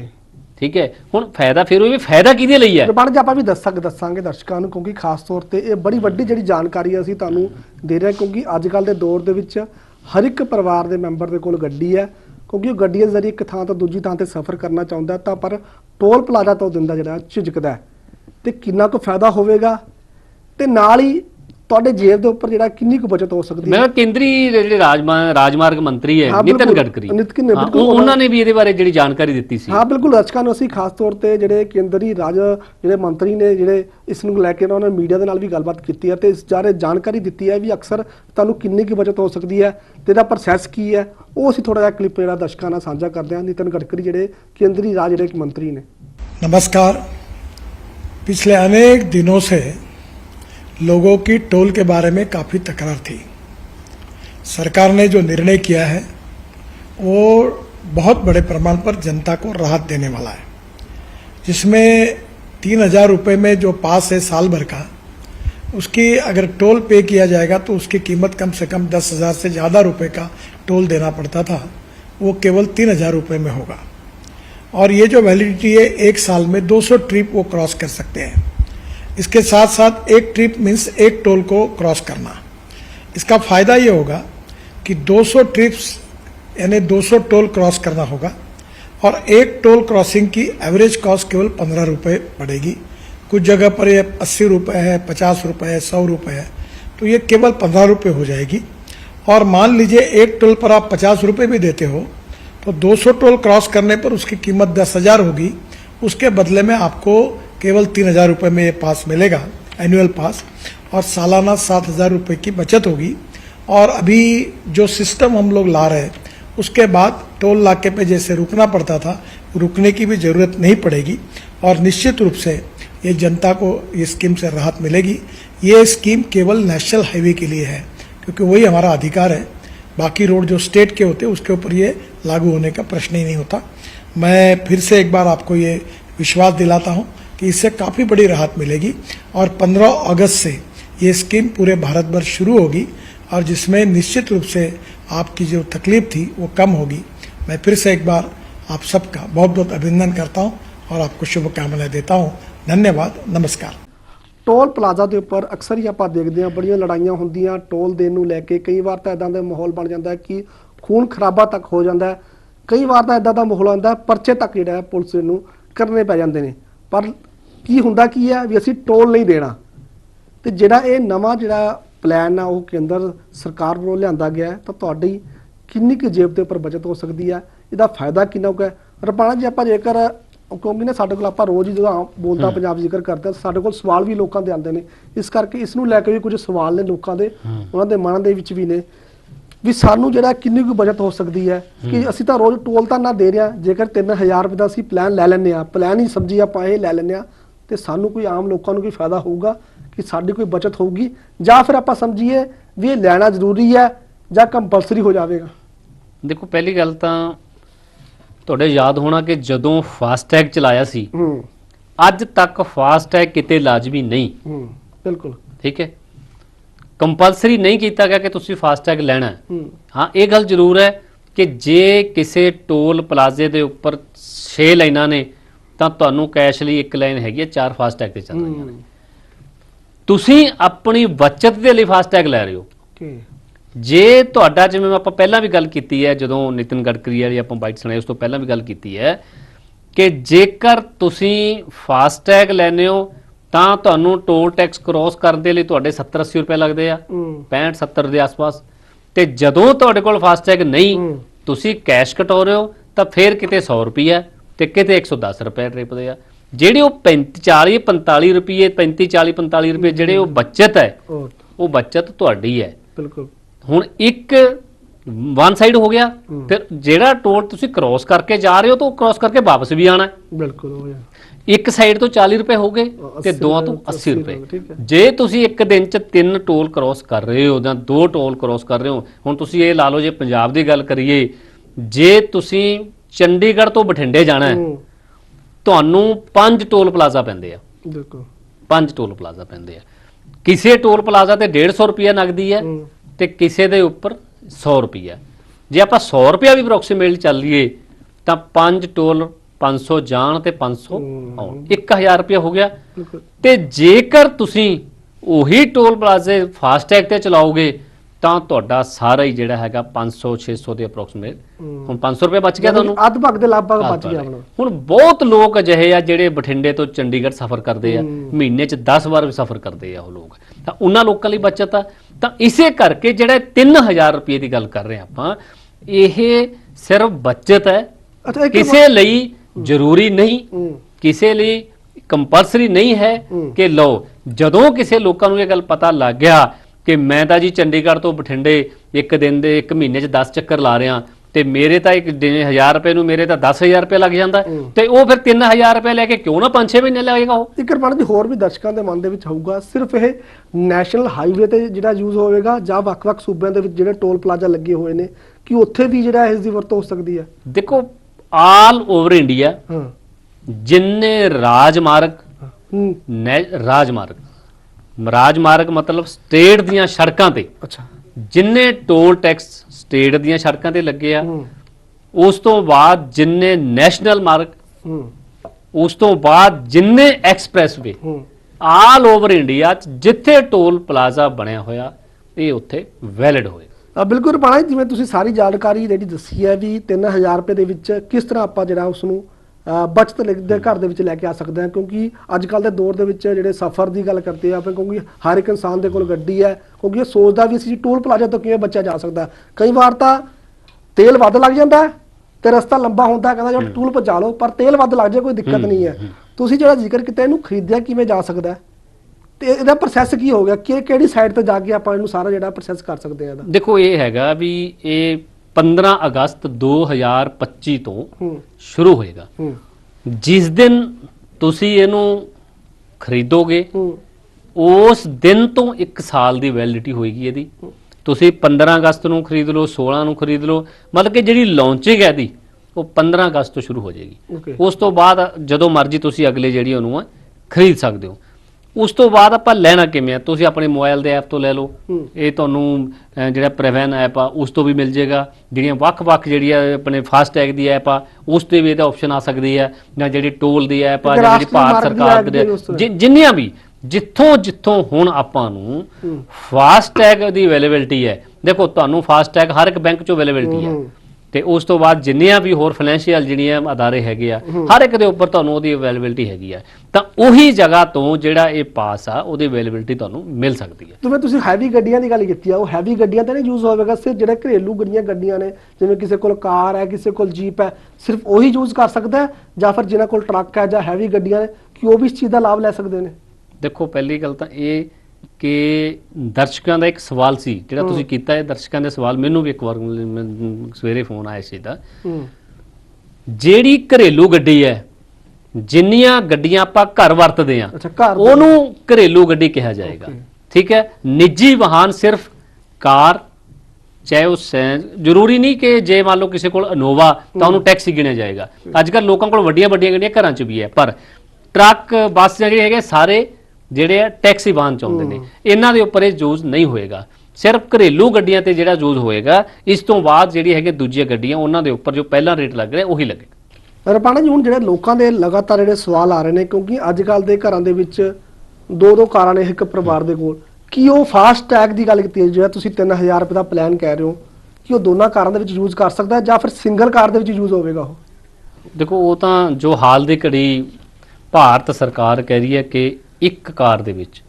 ਠੀਕ ਹੈ? ਹੁਣ ਫਾਇਦਾ ਫਿਰ ਉਹ ਵੀ ਫਾਇਦਾ ਕਿਹਦੇ ਲਈ ਹੈ? ਬਣ ਜਾ ਆਪਾਂ ਵੀ ਦੱਸ ਸਕ ਦੱਸਾਂਗੇ ਦਰਸ਼ਕਾਂ ਨੂੰ ਕਿਉਂਕਿ ਖਾਸ ਤੌਰ ਤੇ ਇਹ ਬੜੀ ਵੱਡੀ ਜਿਹੜੀ ਜਾਣਕਾਰੀ ਅਸੀਂ ਤੁਹਾਨੂੰ ਦੇ ਰਹੇ ਹਾਂ ਕਿਉਂਕਿ ਅੱਜ ਕੱਲ ਦੇ ਦੌਰ ਦੇ ਵਿੱਚ ਹਰ ਇੱਕ ਪਰਿਵਾਰ ਦੇ ਮੈਂਬਰ ਦੇ ਕੋਲ ਗੱਡੀ ਹੈ ਕਿਉਂਕਿ ਉਹ ਗੱਡੀ ਦੇ ਜ਼ਰੀਏ ਇੱਕ ਥਾਂ ਤੋਂ ਦੂਜੀ ਥਾਂ ਤੇ ਸਫ਼ਰ ਕਰਨਾ ਚਾਹੁੰਦਾ ਤਾਂ ਪਰ ਟੋਲ ਪਲਾਜ਼ਾ ਤੋਂ ਦਿੰਦਾ ਜਿਹੜਾ ਝਿਜਕਦਾ ਹੈ। ਤੇ ਕਿੰਨਾ ਕੁ ਫਾਇਦਾ ਹੋਵੇਗਾ? ਤੇ ਨਾਲ ਹੀ ਤੁਹਾਡੇ ਜੇਬ ਦੇ ਉੱਪਰ ਜਿਹੜਾ ਕਿੰਨੀ ਕੁ ਬਚਤ ਹੋ ਸਕਦੀ ਮੈਂ ਹੈ ਕਿਹਾ ਕੇਂਦਰੀ ਜਿਹੜੇ ਰਾਜਮਾ- ਰਾਜਮਾਰਗ ਮੰਤਰੀ ਹੈ ਹਾਂ, ਨਿਤਨ ਬਿਲਕੁਲ। ਗਡਕਰੀ ਨਿਤਿਨ- ਹਾਂ, ਬਿਲਕੁਲ ਉਹ- ਉਹਨਾਂ- ਉਹਨਾਂ ਨੇ ਵੀ ਇਹਦੇ ਬਾਰੇ ਜਿਹੜੀ ਜਾਣਕਾਰੀ ਦਿੱਤੀ ਸੀ ਹਾਂ ਬਿਲਕੁਲ ਦਰਸ਼ਕਾਂ ਨੂੰ ਅਸੀਂ ਖਾਸ ਤੌਰ ਤੇ ਜਿਹੜੇ ਕੇਂਦਰੀ ਰਾਜ ਜਿਹੜੇ ਮੰਤਰੀ ਨੇ ਜਿਹੜੇ ਇਸ ਨੂੰ ਲੈ ਕੇ ਉਹਨਾਂ ਨੇ ਮੀਡੀਆ ਦੇ ਨਾਲ ਵੀ ਗੱਲਬਾਤ ਕੀਤੀ ਹੈ ਤੇ ਇਸ ਬਾਰੇ ਜਾਣਕਾਰੀ ਦਿੱਤੀ ਹੈ ਵੀ ਅਕਸਰ ਤੁਹਾਨੂੰ ਕਿੰਨੀ ਕੀ ਬਚਤ ਹੋ ਸਕਦੀ ਹੈ ਤੇ ਇਹਦਾ ਪ੍ਰੋਸੈਸ ਕੀ ਹੈ ਉਹ ਅਸੀਂ ਥੋੜਾ ਜਿਹਾ ਕਲਿੱਪ ਜਿਹੜਾ ਦਰਸ਼ਕਾਂ ਨਾਲ ਸਾਂਝਾ ਕਰਦੇ ਹਾਂ ਨਿਤਨ ਗਡਕਰੀ ਜਿਹੜੇ ਕੇਂਦਰੀ ਰਾਜ ਜਿਹੜੇ ਇੱਕ ਮੰਤਰੀ ਨੇ नमस्कार पिछले अनेक दिनों से लोगों की टोल के बारे में काफ़ी तकरार थी। सरकार ने जो निर्णय किया है, वो बहुत बड़े प्रमाण पर जनता को राहत देने वाला है। जिसमें तीन हज़ार रुपये में जो पास है साल भर का, उसकी अगर टोल पे किया जाएगा तो उसकी कीमत कम से कम दस हज़ार से ज़्यादा रुपए का टोल देना पड़ता था। वो केवल तीन हज़ार रुपये में होगा। और ये जो वैलिडिटी है, एक साल में 200 ट्रिप वो क्रॉस कर सकते हैं। इसके साथ साथ एक ट्रिप मीन्स एक टोल को क्रॉस करना। इसका फ़ायदा ये होगा कि 200 ट्रिप्स यानी 200 टोल क्रॉस करना होगा और एक टोल क्रॉसिंग की एवरेज कॉस्ट केवल पंद्रह रुपये पड़ेगी। कुछ जगह पर ये अस्सी रुपये है, पचास रुपये है, सौ रुपये है तो ये केवल पंद्रह रुपये हो जाएगी। और मान लीजिए एक टोल पर आप पचास रुपये भी देते हो तो 200 टोल क्रॉस करने पर उसकी कीमत दस हज़ार होगी। उसके बदले में आपको केवल तीन हज़ार रुपये में ये पास मिलेगा एनुअल पास और सालाना सात हज़ार रुपये की बचत होगी। और अभी जो सिस्टम हम लोग ला रहे हैं, उसके बाद टोल नाके पे जैसे रुकना पड़ता था, रुकने की भी ज़रूरत नहीं पड़ेगी। और निश्चित रूप से ये जनता को ये स्कीम से राहत मिलेगी। ये स्कीम केवल नेशनल हाईवे के लिए है, क्योंकि वही हमारा अधिकार है। बाकी रोड जो स्टेट के होते हैं, उसके ऊपर ये लागू होने का प्रश्न ही नहीं होता। मैं फिर से एक बार आपको ये विश्वास दिलाता हूँ कि इससे काफ़ी बड़ी राहत मिलेगी और 15 अगस्त से ये स्कीम पूरे भारत भर शुरू होगी और जिसमें निश्चित रूप से आपकी जो तकलीफ थी वो कम होगी मैं फिर से एक बार आप सबका बहुत बहुत अभिनंदन करता हूँ और आपको शुभकामनाएं देता हूँ धन्यवाद नमस्कार ਟੋਲ ਪਲਾਜ਼ਾ ਦੇ ਉੱਪਰ ਅਕਸਰ ਹੀ ਆਪਾਂ ਦੇਖਦੇ ਹਾਂ ਬੜੀਆਂ ਲੜਾਈਆਂ ਹੁੰਦੀਆਂ ਟੋਲ ਦੇਣ ਨੂੰ ਲੈ ਕੇ ਕਈ ਵਾਰ ਤਾਂ ਇਦਾਂ ਦਾ ਮਾਹੌਲ ਬਣ ਜਾਂਦਾ ਹੈ ਕਿ ਖੂਨ ਖਰਾਬਾ ਤੱਕ ਹੋ ਜਾਂਦਾ ਹੈ ਕਈ ਵਾਰ ਤਾਂ ਇਦਾਂ ਦਾ ਮਾਹੌਲ ਆਉਂਦਾ ਹੈ ਪਰਚੇ ਤੱਕ ਜਿਹੜਾ ਹੈ ਪੁਲਿਸ ਨੂੰ ਕਰਨੇ ਪੈ ਜਾਂਦੇ ਨੇ ਪਰ ਕੀ ਹੁੰਦਾ ਕੀ ਹੈ ਵੀ ਅਸੀਂ ਟੋਲ ਨਹੀਂ ਦੇਣਾ। ਤੇ ਜਿਹੜਾ ਇਹ ਨਵਾਂ ਜਿਹੜਾ ਪਲਾਨ ਆ ਉਹ ਕੇਂਦਰ ਸਰਕਾਰ ਵੱਲੋਂ ਲਿਆਂਦਾ ਗਿਆ ਤਾਂ ਤੁਹਾਡੀ ਕਿੰਨੀ ਕੁ ਜੇਬ ਦੇ ਉੱਪਰ ਬਚਤ ਹੋ ਸਕਦੀ ਹੈ ਇਹਦਾ ਫਾਇਦਾ ਕਿੰਨਾ ਕੁ ਹੈ? ਰਪਾਣਾ ਜੀ ਆਪਾਂ ਜੇਕਰ ਕਿਉਂਕਿ ਨਾ ਸਾਡੇ ਕੋਲ ਆਪਾਂ ਰੋਜ਼ ਹੀ ਜਦੋਂ ਬੋਲਦਾ ਪੰਜਾਬ ਜ਼ਿਕਰ ਕਰਦੇ ਸਾਡੇ ਕੋਲ ਸਵਾਲ ਵੀ ਲੋਕਾਂ ਦੇ ਆਉਂਦੇ ਨੇ। ਇਸ ਕਰਕੇ ਇਸ ਨੂੰ ਲੈ ਕੇ ਵੀ ਕੁਝ ਸਵਾਲ ਨੇ ਲੋਕਾਂ ਦੇ ਉਹਨਾਂ ਦੇ ਮਨਾਂ ਦੇ ਵਿੱਚ ਵੀ ਨੇ। ਵੀ ਸਾਨੂੰ ਜਿਹੜਾ ਕਿੰਨੀ ਕੁ ਬਚਤ ਹੋ ਸਕਦੀ ਹੈ ਕਿ ਅਸੀਂ ਤਾਂ ਰੋਜ਼ ਟੋਲ ਤਾਂ ਨਾ ਦੇ ਰਿਹਾ ਜੇਕਰ 3000 ਰੁਪਏ ਦਾ ਅਸੀਂ ਪਲਾਨ ਲੈ ਲੈਂਦੇ ਆ ਪਲਾਨ ਹੀ ਸਮਝੀ ਆਪਾਂ ਇਹ ਲੈ ਲੈਂਦੇ ਆ ਤੇ ਸਾਨੂੰ ਕੋਈ ਆਮ ਲੋਕਾਂ ਨੂੰ ਕੋਈ ਫਾਇਦਾ ਹੋਊਗਾ ਕਿ ਸਾਡੀ ਕੋਈ ਬਚਤ ਹੋਊਗੀ? ਜਾਂ ਫਿਰ ਆਪਾਂ ਸਮਝੀਏ ਵੀ ਇਹ ਲੈਣਾ ਜ਼ਰੂਰੀ ਹੈ ਜਾਂ ਕੰਪਲਸਰੀ ਹੋ ਜਾਵੇਗਾ? ਦੇਖੋ ਪਹਿਲੀ ਗੱਲ ਤਾਂ ਤੁਹਾਡੇ ਯਾਦ ਹੋਣਾ ਕਿ ਜਦੋਂ ਫਾਸਟੈਗ ਚਲਾਇਆ ਸੀ ਹੂੰ। ਅੱਜ ਤੱਕ ਫਾਸਟੈਗ ਕਿਤੇ ਲਾਜ਼ਮੀ ਨਹੀਂ। ਹੂੰ ਬਿਲਕੁਲ। ਠੀਕ ਹੈ? ਕੰਪਲਸਰੀ ਨਹੀਂ ਕੀਤਾ ਗਿਆ ਕਿ ਤੁਸੀਂ ਫਾਸਟੈਗ ਲੈਣਾ ਹੈ। ਹੂੰ। ਹਾਂ ਇਹ ਗੱਲ ਜ਼ਰੂਰ ਹੈ ਕਿ ਜੇ ਕਿਸੇ ਟੋਲ ਪਲਾਜ਼ੇ ਦੇ ਉੱਪਰ 6 ਲਾਈਨਾਂ ਨੇ ਤਾਂ ਤੁਹਾਨੂੰ ਕੈਸ਼ ਲਈ ਇੱਕ ਲਾਈਨ ਹੈਗੀ ਹੈ ਚਾਰ ਫਾਸਟੈਗ ਤੇ ਚੱਲ ਰਹੀਆਂ ਨੇ। ਤੁਸੀਂ ਆਪਣੀ ਬਚਤ ਦੇ ਲਈ ਫਾਸਟੈਗ ਲੈ ਰਹੇ ਹੋ। ਓਕੇ ਜੇ ਤੁਹਾਡਾ ਜਿਵੇਂ ਆਪਾਂ ਪਹਿਲਾਂ ਵੀ ਗੱਲ ਕੀਤੀ ਹੈ ਜਦੋਂ ਨਿਤਿਨ ਗਡਕਰੀ ਵਾਲੀ ਆਪਾਂ ਬਾਈਟ ਸੁਣਾਈ ਉਸ ਤੋਂ ਪਹਿਲਾਂ ਵੀ ਗੱਲ ਕੀਤੀ ਹੈ ਕਿ ਜੇਕਰ ਤੁਸੀਂ ਫਾਸਟੈਗ ਲੈਨੇ ਹੋ ਤਾਂ ਤੁਹਾਨੂੰ ਟੋਲ ਟੈਕਸ ਕ੍ਰੋਸ ਕਰਨ ਦੇ ਲਈ ਤੁਹਾਡੇ 70 80 ਰੁਪਏ ਲੱਗਦੇ ਆ ਹੂੰ। 65 70 ਦੇ ਆਸ-ਪਾਸ। ਤੇ ਜਦੋਂ ਤੁਹਾਡੇ ਕੋਲ ਫਾਸਟੈਗ ਨਹੀਂ ਹੂੰ। ਤੁਸੀਂ ਕੈਸ਼ ਕਟੋ ਰਹੇ ਹੋ ਤਾਂ ਫਿਰ ਕਿਤੇ 100 ਰੁਪਏ ਤੇ ਕਿਤੇ 110 ਰੁਪਏ ਟ੍ਰਿਪ ਦੇ ਆ। ਜਿਹੜੀ ਉਹ 35 40 45 ਰੁਪਏ 35 40 45 ਰੁਪਏ ਜਿਹੜੇ ਉਹ ਬਚਤ ਹੈ ਉਹ ਬਚਤ ਤੁਹਾਡੀ ਹੈ। ਬਿਲਕੁਲ। ਹੁਣ ਇੱਕ ਵਨ ਸਾਈਡ ਹੋ ਗਿਆ। ਫਿਰ ਜਿਹੜਾ ਟੋਲ ਤੁਸੀਂ ਕ੍ਰਾਸ ਕਰਕੇ ਜਾ ਰਹੇ ਹੋ ਤਾਂ ਉਹ ਕ੍ਰਾਸ ਕਰਕੇ ਵਾਪਸ ਵੀ ਆਣਾ ਬਿਲਕੁਲ ਹੋ ਗਿਆ। ਇੱਕ ਸਾਈਡ ਤੋਂ 40 ਰੁਪਏ ਹੋ ਗਏ ਤੇ 80 ਦੋਵਾਂ ਤੋਂ ਰੁਪਏ, 80 ਠੀਕ ਰੁਪਏ। ਜੇ ਤੁਸੀਂ ਇੱਕ ਦਿਨ ਚ ਤਿੰਨ ਟੋਲ ਕ੍ਰਾਸ ਕਰ ਰਹੇ ਹੋ ਜਾਂ ਦੋ ਟੋਲ ਕ੍ਰਾਸ ਕਰ ਰਹੇ ਹੋ ਹੁਣ ਤੁਸੀਂ ਇਹ ਲਾ ਲਓ ਜੇ ਪੰਜਾਬ ਦੀ ਗੱਲ ਕਰੀਏ ਜੇ ਤੁਸੀਂ ਚੰਡੀਗੜ੍ਹ ਤੋਂ ਬਠਿੰਡੇ ਜਾਣਾ ਹੈ। ਹੂੰ। ਤੁਹਾਨੂੰ ਪੰਜ ਟੋਲ ਪਲਾਜ਼ਾ ਪੈਂਦੇ ਆ। ਬਿਲਕੁਲ। ਪੰਜ ਟੋਲ ਪਲਾਜ਼ਾ ਪੈਂਦੇ ਆ। ਕਿਸੇ ਟੋਲ ਪਲਾਜ਼ਾ ਤੇ 150 ਰੁਪਿਆ ਨਗਦੀ ਹੈ ਹੂੰ। ਤੇ ਕਿਸੇ ਦੇ ਉੱਪਰ 100 ਰੁਪਿਆ ਜੇ ਆਪਾਂ 100 ਰੁਪਿਆ ਵੀ ਅਪਰੋਕਸੀਮੇਟਲੀ ਚੱਲ ਲਈਏ ਤਾਂ ਪੰਜ ਟੋਲ 500 ਜਾਣ ਤੇ 500 ਹੂੰ। ਆਉਣ। 1000 ਰੁਪਿਆ ਹੋ ਗਿਆ। ਬਿਲਕੁਲ। ਤੇ ਜੇਕਰ ਤੁਸੀਂ ਉਹੀ ਟੋਲ ਪਲਾਜ਼ੇ ਫਾਸਟੈਗ ਤੇ ਚਲਾਓਗੇ ਤਾਂ ਤੁਹਾਡਾ ਸਾਰਾ ਹੀ ਜਿਹੜਾ ਹੈਗਾ 500 600 ਦੇ ਅਪਰੋਕਸੀਮੇਟ। ਹੁਣ 500 ਰੁਪਏ ਬਚ ਗਿਆ ਤੁਹਾਨੂੰ? ਅੱਧ ਭਗ ਦੇ ਲਾਭਾਂ ਬਚ ਗਿਆ ਆਪਣਾ ਹੁਣ। ਬਹੁਤ ਲੋਕ ਅਜਿਹੇ ਆ ਜਿਹੜੇ ਬਠਿੰਡੇ ਤੋਂ ਚੰਡੀਗੜ੍ਹ ਸਫ਼ਰ ਕਰਦੇ ਆ। ਮਹੀਨੇ 'ਚ 10 ਵਾਰ ਵੀ ਸਫ਼ਰ ਕਰਦੇ ਆ ਉਹ ਲੋਕ। ਤਾਂ ਉਹਨਾਂ ਲੋਕਾਂ ਲਈ ਬਚਤ ਆ। ਤਾਂ ਇਸੇ ਕਰਕੇ ਜਿਹੜਾ 3000 ਰੁਪਏ ਦੀ ਗੱਲ ਕਰ ਰਹੇ ਆਪਾਂ ਇਹ ਸਿਰਫ ਬਚਤ ਹੈ। ਕਿਸੇ ਲਈ ਜ਼ਰੂਰੀ ਨਹੀਂ ਕਿਸੇ ਲਈ ਕੰਪਲਸਰੀ ਨਹੀਂ ਹੂੰ। ਕਿ ਲਓ ਜਦੋਂ ਕਿਸੇ ਲੋਕਾਂ ਨੂੰ ਇਹ ਗੱਲ ਪਤਾ ਲੱਗ ਗਿਆ ਕਿ ਮੈਂ ਤਾਂ ਜੀ ਚੰਡੀਗੜ੍ਹ ਤੋਂ ਬਠਿੰਡੇ ਇੱਕ ਦਿਨ ਦੇ ਇੱਕ ਮਹੀਨੇ 'ਚ 10 ਚੱਕਰ ਲਾ ਰਿਹਾ ਤੇ ਮੇਰੇ ਤਾਂ ਇੱਕ ਦਿਨ 1000 ਰੁਪਏ ਨੂੰ ਮੇਰੇ ਤਾਂ 10000 ਰੁਪਏ ਲੱਗ ਜਾਂਦਾ। ਤੇ ਉਹ ਫਿਰ 3000 ਰੁਪਏ ਲੈ ਕੇ ਕਿਉਂ ਨਾ 5-6 ਮਹੀਨੇ ਲੱਗੇਗਾ ਉਹ? ਇੱਕ ਰਪਾਣਾ ਜੀ ਹੋਰ ਵੀ ਦਰਸ਼ਕਾਂ ਦੇ ਮਨ ਦੇ ਵਿੱਚ ਹੋਊਗਾ। ਸਿਰਫ ਇਹ ਨੈਸ਼ਨਲ ਹਾਈਵੇ ਤੇ ਜਿਹੜਾ ਯੂਜ਼ ਹੋਵੇਗਾ ਜਾਂ ਵੱਖ-ਵੱਖ ਸੂਬਿਆਂ ਦੇ ਵਿੱਚ ਜਿਹੜੇ ਟੋਲ ਪਲਾਜ਼ਾ ਲੱਗੇ ਹੋਏ ਨੇ ਕਿ ਉੱਥੇ ਵੀ ਜਿਹੜਾ ਇਸ ਦੀ ਵਰਤੋਂ ਹੋ ਸਕਦੀ ਹੈ? ਦੇਖੋ ਆਲ ਓਵਰ ਇੰਡੀਆ ਹਾਂ। ਜਿੰਨੇ ਰਾਜਮਾਰਗ ਹੂੰ। ਰਾਜਮਾਰਗ ਰਾਜਮਾਰਗ ਮਤਲਬ ਸਟੇਟ ਦੀਆਂ ਸੜਕਾਂ ਤੇ। ਅੱਛਾ। ਜਿੰਨੇ ਟੋਲ ਟੈਕਸ ਸਟੇਟ ਦੀਆਂ ਸੜਕਾਂ ਤੇ ਲੱਗੇ ਆ ਉਸ ਤੋਂ ਬਾਅਦ ਜਿੰਨੇ ਨੈਸ਼ਨਲ ਮਾਰਗ ਉਸ ਤੋਂ ਬਾਅਦ ਜਿੰਨੇ ਐਕਸਪ੍ਰੈਸਵੇ ਆਲ ਓਵਰ ਇੰਡੀਆ ਚ ਜਿੱਥੇ ਟੋਲ ਪਲਾਜ਼ਾ ਬਣਿਆ ਹੋਇਆ ਇਹ ਉੱਥੇ ਵੈਲਿਡ ਹੋਏਗਾ। ਅ, ਬਿਲਕੁਲ ਰਪਾਣਾ ਜੀ ਜਿਵੇਂ ਤੁਸੀਂ ਸਾਰੀ ਜਾਣਕਾਰੀ ਜਿਹੜੀ ਦੱਸੀ ਹੈ ਵੀ 3000 ਰੁਪਏ ਦੇ ਵਿੱਚ ਕਿਸ ਤਰ੍ਹਾਂ ਆਪਾਂ ਜਿਹੜਾ ਉਸ ਨੂੰ ਬਚਤ ਦੇ ਘਰ ਦੇ ਵਿੱਚ ਲੈ ਕੇ ਆ ਸਕਦੇ ਹਾਂ ਕਿਉਂਕਿ ਅੱਜ ਕੱਲ ਦੇ ਦੌਰ ਦੇ ਵਿੱਚ ਜਿਹੜੇ ਸਫ਼ਰ ਦੀ ਗੱਲ ਕਰਦੇ ਆ ਆਪਾਂ ਕਿਉਂਕਿ ਹਰ ਇੱਕ ਇਨਸਾਨ ਦੇ ਕੋਲ ਗੱਡੀ ਹੈ ਕਿਉਂਕਿ ਇਹ ਸੋਚਦਾ ਵੀ ਅਸੀਂ ਟੋਲ ਪਲਾਜ਼ਾ ਤੋਂ ਕਿਵੇਂ ਬਚਿਆ ਜਾ ਸਕਦਾ। ਕਈ ਵਾਰ ਤਾਂ ਤੇਲ ਵੱਧ ਲੱਗ ਜਾਂਦਾ ਤੇ ਰਸਤਾ ਲੰਬਾ ਹੁੰਦਾ ਕਹਿੰਦਾ ਜੋ ਟੂਲ ਪਹੁੰਚਾ ਲਓ ਪਰ ਤੇਲ ਵੱਧ ਲੱਗ ਜਾਏ ਕੋਈ ਦਿੱਕਤ ਨਹੀਂ ਹੈ। ਤੁਸੀਂ ਜਿਹੜਾ ਜ਼ਿਕਰ ਕੀਤਾ ਇਹਨੂੰ ਖਰੀਦਿਆ ਕਿਵੇਂ ਜਾ ਸਕਦਾ ਤੇ ਇਹਦਾ ਪ੍ਰੋਸੈਸ ਕੀ ਹੋ ਗਿਆ? ਕਿ ਕਿਹੜੀ ਸਾਈਡ ਤੇ ਜਾ ਕੇ ਆਪਾਂ ਇਹਨੂੰ ਸਾਰਾ ਜਿਹੜਾ ਪ੍ਰੋਸੈਸ ਕਰ ਸਕਦੇ ਹਾਂ ਇਹਦਾ? ਦੇਖੋ ਇਹ ਹੈਗਾ ਵੀ ਇਹ 15 ਅਗਸਤ 2025 ਤੋਂ ਸ਼ੁਰੂ ਹੋਏਗਾ। ਜਿਸ ਦਿਨ ਤੁਸੀਂ ਇਹਨੂੰ ਖਰੀਦੋਗੇ ਉਸ ਦਿਨ ਤੋਂ 1 ਸਾਲ ਦੀ ਵੈਲਿਡਿਟੀ ਹੋਏਗੀ ਇਹਦੀ। ਤੁਸੀਂ 15 ਅਗਸਤ ਨੂੰ ਖਰੀਦ ਲਓ 16 ਨੂੰ ਖਰੀਦ ਲਓ ਮਤਲਬ ਕਿ ਜਿਹੜੀ ਲਾਂਚਿੰਗ ਹੈ ਦੀ ਉਹ 15 ਅਗਸਤ ਤੋਂ ਸ਼ੁਰੂ ਹੋ ਜਾਏਗੀ। ਉਸ ਤੋਂ ਬਾਅਦ ਜਦੋਂ ਮਰਜ਼ੀ ਤੁਸੀਂ ਅਗਲੇ ਜਿਹੜੀ ਉਹਨੂੰ ਖਰੀਦ ਸਕਦੇ ਹੋ। ਉਸ ਤੋਂ ਬਾਅਦ ਆਪਾਂ ਲੈਣਾ ਕਿਵੇਂ ਆ? ਤੁਸੀਂ ਆਪਣੇ ਮੋਬਾਈਲ ਦੇ ਐਪ ਤੋਂ ਲੈ ਲਓ। ਇਹ ਤੁਹਾਨੂੰ ਅਹ, ਜਿਹੜਾ ਪ੍ਰੈਵਨ ਐਪ ਆ ਉਸ ਤੋਂ ਵੀ ਮਿਲ ਜਾਏਗਾ। ਜਿਹੜੀਆਂ ਵੱਖ-ਵੱਖ ਜਿਹੜੀਆਂ ਆਪਣੇ ਫਾਸਟੈਗ ਦੀ ਐਪ ਆ ਉਸ ਤੇ ਵੀ ਇਹਦਾ ਆਪਸ਼ਨ ਆ ਸਕਦੀ ਹੈ ਜਾਂ ਜਿਹੜੀ ਟੋਲ ਦੀ ਐਪ ਆ ਜਾਂ ਜਿਹੜੀ ਰਾਸ਼ਟਰੀ ਭਾਰਤ ਮਾਰਗ ਦੀ ਸਰਕਾਰ app ਦੇ ਵੀ ਉਸ ਤੋਂ ਹੈ। ਜਿ- ਜਿੰਨੀਆਂ ਵੀ ਜਿੱਥੋਂ ਜਿੱਥੋਂ ਹੁਣ ਆਪਾਂ ਨੂੰ ਹੂੰ। ਫਾਸਟੈਗ ਦੀ ਅਵੇਲੇਬਿਲਟੀ ਹੈ। ਦੇਖੋ ਤੁਹਾਨੂੰ ਫਾਸਟੈਗ ਹਰ ਇੱਕ ਬੈਂਕ 'ਚੋਂ ਅਵੇਲੇਬਿਲਟੀ ਹੈ ਹੂੰ। ਤੇ ਉਸ ਤੋਂ ਬਾਅਦ ਜਿੰਨੀਆਂ ਵੀ ਹੋਰ ਫਾਈਨੈਂਸ਼ੀਅਲ ਜਿਹੜੀਆਂ ਅਦਾਰੇ ਹੈਗੇ ਆ ਹਰ ਇੱਕ ਦੇ ਉੱਪਰ ਤੁਹਾਨੂੰ ਉਹਦੀ ਅਵੇਲੇਬਿਲਟੀ ਹੈਗੀ ਆ। ਤਾਂ ਉਹੀ ਜਗ੍ਹਾ ਤੋਂ ਜਿਹੜਾ ਇਹ ਪਾਸ ਆ ਉਹਦੀ ਅਵੇਲੇਬਿਲਟੀ ਤੁਹਾਨੂੰ ਮਿਲ ਸਕਦੀ ਹੈ ਜਿਵੇਂ ਤੁਸੀਂ ਹੈਵੀ ਗੱਡੀਆਂ ਦੀ ਗੱਲ ਕੀਤੀ ਆ ਉਹ ਹੈਵੀ ਗੱਡੀਆਂ ਤਾਂ ਨਹੀਂ ਯੂਜ਼ ਹੋਵੇਗਾ ਸਿਰਫ ਜਿਹੜੇ ਘਰੇਲੂ ਗੱਡੀਆਂ ਗੱਡੀਆਂ ਨੇ ਜਿਵੇਂ ਕਿਸੇ ਕੋਲ ਕਾਰ ਹੈ ਕਿਸੇ ਕੋਲ ਜੀਪ ਹੈ ਸਿਰਫ ਉਹੀ ਯੂਜ਼ ਕਰ ਸਕਦਾ ਹੈ ਜਾਂ ਫਿਰ ਜਿਨ੍ਹਾਂ ਕੋਲ ਟਰੱਕ ਹੈ ਜਾਂ ਹੈਵੀ ਗੱਡੀਆਂ ਨੇ ਕਿ ਉਹ ਵੀ ਇਸ ਚੀਜ਼ ਦਾ ਲਾਭ ਲੈ ਸਕਦੇ ਨੇ? ਦੇਖੋ ਪਹਿਲੀ ਗੱਲ ਤਾਂ ਇਹ ਕਿ ਦਰਸ਼ਕਾਂ ਦਾ ਇੱਕ ਸਵਾਲ ਸੀ ਜਿਹੜਾ ਤੁਸੀਂ ਕੀਤਾ ਹੈ ਦਰਸ਼ਕਾਂ ਦੇ ਸਵਾਲ ਮੈਨੂੰ ਵੀ ਇੱਕ ਵਾਰ ਸਵੇਰੇ ਫੋਨ ਆਇਆ ਸੀ ਦਾ ਜਿਹੜੀ ਘਰੇਲੂ ਗੱਡੀ ਹੈ ਜਿੰਨੀਆਂ ਗੱਡੀਆਂ ਆਪਾਂ ਘਰ ਵਰਤਦੇ ਆ ਉਹਨੂੰ ਘਰੇਲੂ ਗੱਡੀ ਕਿਹਾ ਜਾਏਗਾ. ਠੀਕ ਹੈ? ਨਿੱਜੀ ਵਾਹਨ ਸਿਰਫ ਕਾਰ ਚਾਹੇ ਉਹ ਸੈਨ ਜ਼ਰੂਰੀ ਨਹੀਂ ਕਿ ਜੇ ਮੰਨ ਲਓ ਕਿਸੇ ਕੋਲ ਇਨੋਵਾ ਤਾਂ ਉਹਨੂੰ ਟੈਕਸੀ ਗਿਣਿਆ ਜਾਏਗਾ। ਅੱਜ ਕੱਲ ਲੋਕਾਂ ਕੋਲ ਵੱਡੀਆਂ ਵੱਡੀਆਂ ਗੱਡੀਆਂ ਘਰਾਂ 'ਚ ਵੀ ਹੈ ਪਰ ਟਰੱਕ ਬੱਸ ਜਿਹੜੇ ਹੈਗੇ ਸਾਰੇ ਜਿਹੜੇ ਆ ਟੈਕਸੀ ਵਾਹਨ ਚ ਆਉਂਦੇ ਨੇ ਇਹਨਾਂ ਦੇ ਉੱਪਰ ਇਹ ਯੂਜ਼ ਨਹੀਂ ਹੋਏਗਾ। ਸਿਰਫ ਘਰੇਲੂ ਗੱਡੀਆਂ ਤੇ ਜਿਹੜਾ ਯੂਜ਼ ਹੋਏਗਾ ਇਸ ਤੋਂ ਬਾਅਦ ਜਿਹੜੀ ਹੈਗੇ ਦੂਜੀਆਂ ਗੱਡੀਆਂ ਉਹਨਾਂ ਦੇ ਉੱਪਰ ਜੋ ਪਹਿਲਾਂ ਰੇਟ ਲੱਗ ਰਿਹਾ ਉਹੀ ਲੱਗੇਗਾ। ਰਪਾਣਾ ਜੀ ਹੁਣ ਜਿਹੜੇ ਲੋਕਾਂ ਦੇ ਲਗਾਤਾਰ ਜਿਹੜੇ ਸਵਾਲ ਆ ਰਹੇ ਨੇ ਕਿਉਂਕਿ ਅੱਜ ਕੱਲ ਦੇ ਘਰਾਂ ਦੇ ਵਿੱਚ ਦੋ ਦੋ ਕਾਰਾਂ ਨੇ ਇੱਕ ਪਰਿਵਾਰ ਦੇ ਕੋਲ। ਕੀ ਉਹ ਫਾਸਟ ਟੈਗ ਦੀ ਗੱਲ ਕੀਤੀ ਹੈ? ਜਿਹੜਾ ਤੁਸੀਂ 3000 ਰੁਪਏ ਦਾ ਪਲਾਨ ਕਹਿ ਰਹੇ ਹੋ ਕਿ ਉਹ ਦੋਨਾਂ ਕਾਰਾਂ ਦੇ ਵਿੱਚ ਯੂਜ਼ ਕਰ ਸਕਦਾ ਜਾਂ ਫਿਰ ਸਿੰਗਲ ਕਾਰ ਦੇ ਵਿੱਚ ਯੂਜ਼ ਹੋਵੇਗਾ ਉਹ? ਦੇਖੋ ਉਹ ਤਾਂ ਜੋ ਹਾਲ ਦੀ ਘੜੀ ਭਾਰਤ ਸਰਕਾਰ ਕਹਿ ਰਹੀ ਹੈ ਕਿ ਇੱਕ ਕਾਰ ਦੇ ਵਿੱਚ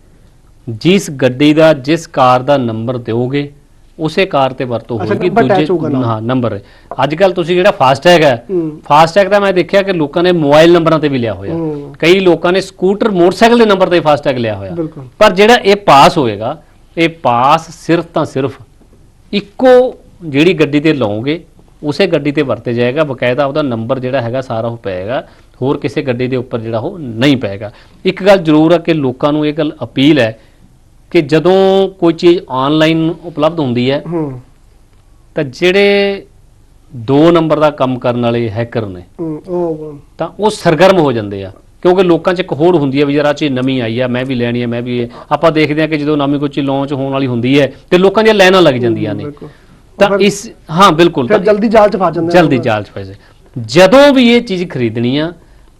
ਜਿਸ ਗੱਡੀ ਦਾ ਜਿਸ ਕਾਰ ਦਾ ਨੰਬਰ ਦਿਓਗੇ ਉਸੇ ਕਾਰ ਤੇ ਵਰਤੋਂ ਹੋਏਗੀ ਨਾਲ। ਹਾਂ ਨੰਬਰ ਅੱਜ ਕੱਲ ਤੁਸੀਂ ਜਿਹੜਾ ਫਾਸਟੈਗ ਹੈ। ਫਾਸਟੈਗ ਦਾ ਮੈਂ ਦੇਖਿਆ ਕਿ ਲੋਕਾਂ ਨੇ ਮੋਬਾਈਲ ਨੰਬਰਾਂ ਤੇ ਵੀ ਲਿਆ ਹੋਇਆ। ਕਈ ਲੋਕਾਂ ਨੇ ਸਕੂਟਰ ਮੋਟਰਸਾਈਕਲ ਦੇ ਨੰਬਰ ਤੇ ਫਾਸਟੈਗ ਲਿਆ ਹੋਇਆ। ਪਰ ਜਿਹੜਾ ਇਹ ਪਾਸ ਹੋਏਗਾ ਇਹ ਪਾਸ ਸਿਰਫ ਤਾਂ ਸਿਰਫ ਇੱਕੋ ਜਿਹੜੀ ਗੱਡੀ ਤੇ ਲਾਓਗੇ ਉਸੇ ਗੱਡੀ ਤੇ ਵਰਤੇ ਜਾਏਗਾ ਬਕਾਇਦਾ ਉਹਦਾ ਨੰਬਰ ਜਿਹੜਾ ਹੈਗਾ ਸਾਰਾ ਉਹ ਪਏਗਾ ਹੋਰ ਕਿਸੇ ਗੱਡੀ ਦੇ ਉੱਪਰ ਜਿਹੜਾ ਉਹ ਨਹੀਂ ਪਏਗਾ। ਇੱਕ ਗੱਲ ਜ਼ਰੂਰ ਹੈ ਕਿ ਲੋਕਾਂ ਨੂੰ ਇਹ ਗੱਲ ਅਪੀਲ ਹੈ ਕਿ ਜਦੋਂ ਕੋਈ ਚੀਜ਼ ਆਨਲਾਈਨ ਉਪਲਬਧ ਹੁੰਦੀ ਹੈ ਤਾਂ ਜਿਹੜੇ ਦੋ ਨੰਬਰ ਦਾ ਕੰਮ ਕਰਨ ਵਾਲੇ ਹੈਕਰ ਨੇ ਤਾਂ ਉਹ ਸਰਗਰਮ ਹੋ ਜਾਂਦੇ ਆ। ਕਿਉਂਕਿ ਲੋਕਾਂ 'ਚ ਇੱਕ ਹੋੜ ਹੁੰਦੀ ਹੈ ਵੀ ਜਰਾ ਚੀਜ਼ ਨਵੀਂ ਆਈ ਆ ਮੈਂ ਵੀ ਲੈਣੀ ਹੈ ਮੈਂ ਵੀ ਆਪਾਂ ਦੇਖਦੇ ਹਾਂ ਕਿ ਜਦੋਂ ਨਵੀਂ ਕੋਈ ਚੀਜ਼ ਲਾਂਚ ਹੋਣ ਵਾਲੀ ਹੁੰਦੀ ਹੈ ਤੇ ਲੋਕਾਂ ਦੀਆਂ ਲਾਈਨਾਂ ਲੱਗ ਜਾਂਦੀਆਂ ਨੇ। ਤਾਂ ਫਿਰ- ਇਸ ਹਾਂ ਬਿਲਕੁਲ। ਫਿਰ ਤਾਂ ਜਲਦੀ ਜਾਲ ਚ ਫਸ ਜਾਂਦੇ ਜਲਦੀ ਜਾਲ 'ਚ ਪੈਸੇ ਜਦੋਂ। ਵੀ ਇਹ ਚੀਜ਼ ਖਰੀਦਣੀ ਆ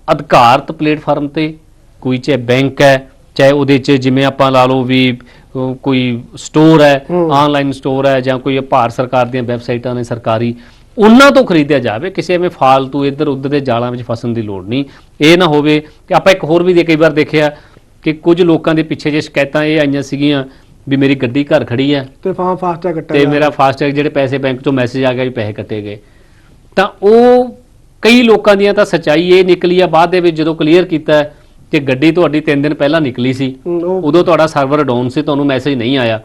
ਅਧਿਕਾਰਤ ਪਲੇਟਫਾਰਮ ਤੇ ਕੋਈ ਚਾਹੇ ਬੈਂਕ ਹੈ ਚਾਹੇ ਉਹਦੇ 'ਚ ਜਿਵੇਂ ਆਪਾਂ ਲਾ ਲਓ ਵੀ ਅਹ, ਕੋਈ ਸਟੋਰ ਹੈ ਹੂੰ। ਆਨਲਾਈਨ ਸਟੋਰ ਹੈ ਜਾਂ ਕੋਈ ਭਾਰਤ ਸਰਕਾਰ ਦੀਆਂ ਵੈਬਸਾਈਟਾਂ ਨੇ ਸਰਕਾਰੀ ਉਹਨਾਂ ਤੋਂ ਖਰੀਦਿਆ ਜਾਵੇ ਕਿਸੇ ਐਵੇਂ ਫਾਲਤੂ ਇੱਧਰ ਉੱਧਰ ਦੇ ਜਾਲਾਂ ਵਿੱਚ ਫਸਣ ਦੀ ਲੋੜ ਨਹੀਂ। ਇਹ ਨਾ ਹੋਵੇ ਕਿ ਆਪਾਂ ਇੱਕ ਹੋਰ ਵੀ ਦੇ ਕਈ ਵਾਰ ਦੇਖਿਆ ਕਿ ਕੁਝ ਲੋਕਾਂ ਦੇ ਪਿੱਛੇ ਜੇ ਸ਼ਿਕਾਇਤਾਂ ਇਹ ਆਈਆਂ ਸੀਗੀਆਂ ਵੀ ਮੇਰੀ ਗੱਡੀ ਘਰ ਖੜੀ ਹੈ। ਤੇ ਫਾਂ ਫਾਸਟ ਟੈਗ ਕੱਟਿਆ ਤੇ ਮੇਰਾ ਫਾਸਟੈਗ ਜਿਹੜੇ ਪੈਸੇ ਬੈਂਕ ਤੋਂ ਮੈਸੇਜ ਆ ਗਿਆ ਵੀ ਪੈਸੇ ਕੱਟੇ ਗਏ। ਤਾਂ ਉਹ ਕਈ ਲੋਕਾਂ ਦੀਆਂ ਤਾਂ ਸਚਾਈ ਇਹ ਨਿਕਲੀ ਆ ਬਾਅਦ ਦੇ ਵਿੱਚ ਜਦੋਂ ਕਲੀਅਰ ਕੀਤਾ ਕਿ ਗੱਡੀ ਤੁਹਾਡੀ 3 ਦਿਨ ਪਹਿਲਾਂ ਨਿਕਲੀ ਸੀ ਉਦੋਂ ਤੁਹਾਡਾ ਸਰਵਰ ਡਾਊਨ ਸੀ ਤੁਹਾਨੂੰ ਮੈਸੇਜ ਨਹੀਂ ਆਇਆ।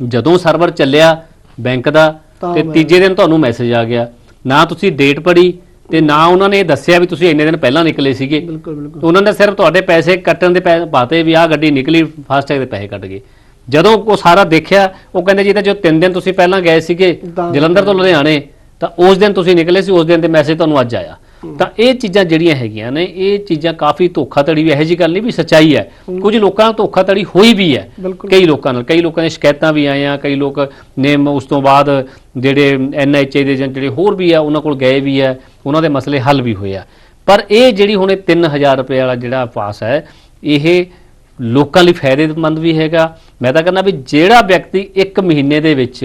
ਜਦੋਂ ਸਰਵਰ ਚੱਲਿਆ ਬੈਂਕ ਦਾ ਤਾਂ ਤੀਜੇ ਦਿਨ ਤੁਹਾਨੂੰ ਮੈਸੇਜ ਆ ਗਿਆ। ਨਾ ਤੁਸੀਂ ਡੇਟ ਪੜੀ ਤੇ ਨਾ ਉਹਨਾਂ ਨੇ ਇਹ ਦੱਸਿਆ ਵੀ ਤੁਸੀਂ ਇੰਨੇ ਦਿਨ ਪਹਿਲਾਂ ਨਿਕਲੇ ਸੀਗੇ। ਬਿਲਕੁਲ ਬਿਲਕੁਲ। ਉਹਨਾਂ ਨੇ ਸਿਰਫ ਤੁਹਾਡੇ ਪੈਸੇ ਕੱਟਣ ਦੇ ਪਾਤੇ ਵੀ ਆਹ ਗੱਡੀ ਨਿਕਲੀ ਫਾਸਟੈਗ ਦੇ ਪੈਸੇ ਕੱਟ ਗਏ। ਜਦੋਂ ਉਹ ਸਾਰਾ ਦੇਖਿਆ ਉਹ ਕਹਿੰਦੇ ਜੀ ਤਾਂ ਜੋ 3 ਦਿਨ ਤੁਸੀਂ ਪਹਿਲਾਂ ਗਏ ਸੀਗੇ ਤਾਂ- ਜਲੰਧਰ ਤੋਂ ਲੁਧਿਆਣੇ ਤਾਂ ਉਸ ਦਿਨ ਤੁਸੀਂ ਨਿਕਲੇ ਸੀ ਉਸ ਦਿਨ ਦੇ ਮੈਸੇਜ ਤੁਹਾਨੂੰ ਅੱਜ ਆਇਆ। ਤਾਂ ਇਹ ਚੀਜ਼ਾਂ ਜਿਹੜੀਆਂ ਹੈਗੀਆਂ ਨੇ ਇਹ ਚੀਜ਼ਾਂ ਕਾਫੀ ਧੋਖਾਧੜੀ ਵੀ ਇਹੋ ਜਿਹੀ ਗੱਲ ਨਹੀਂ ਵੀ ਸੱਚਾਈ ਹੈ। ਕੁਝ ਲੋਕਾਂ ਨਾਲ ਧੋਖਾਧੜੀ ਹੋਈ ਵੀ ਹੈ ਬਿਲਕੁਲ। ਕਈ ਲੋਕਾਂ ਨਾਲ ਕਈ ਲੋਕਾਂ ਦੀਆਂ ਸ਼ਿਕਾਇਤਾਂ ਵੀ ਆਈਆਂ ਕਈ ਲੋਕ ਨੇ ਮ- ਉਸ ਤੋਂ ਬਾਅਦ ਜਿਹੜੇ ਐਨਐਚਏ ਦੇ ਜਾਂ ਜਿਹੜੇ ਹੋਰ ਵੀ ਆ ਉਹਨਾਂ ਕੋਲ ਗਏ ਵੀ ਆ ਉਹਨਾਂ ਦੇ ਮਸਲੇ ਹੱਲ ਵੀ ਹੋਏ ਆ। ਪਰ ਇਹ ਜਿਹੜੀ ਹੁਣ ਇਹ 3000 ਰੁਪਏ ਵਾਲਾ ਜਿਹੜਾ ਪਾਸ ਹੈ ਇਹ ਲੋਕਾਂ ਲਈ ਫਾਇਦੇਮੰਦ ਵੀ ਹੈਗਾ। ਮੈਂ ਤਾਂ ਕਹਿੰਦਾ ਵੀ ਜਿਹੜਾ ਵਿਅਕਤੀ ਇੱਕ ਮਹੀਨੇ ਦੇ ਵਿੱਚ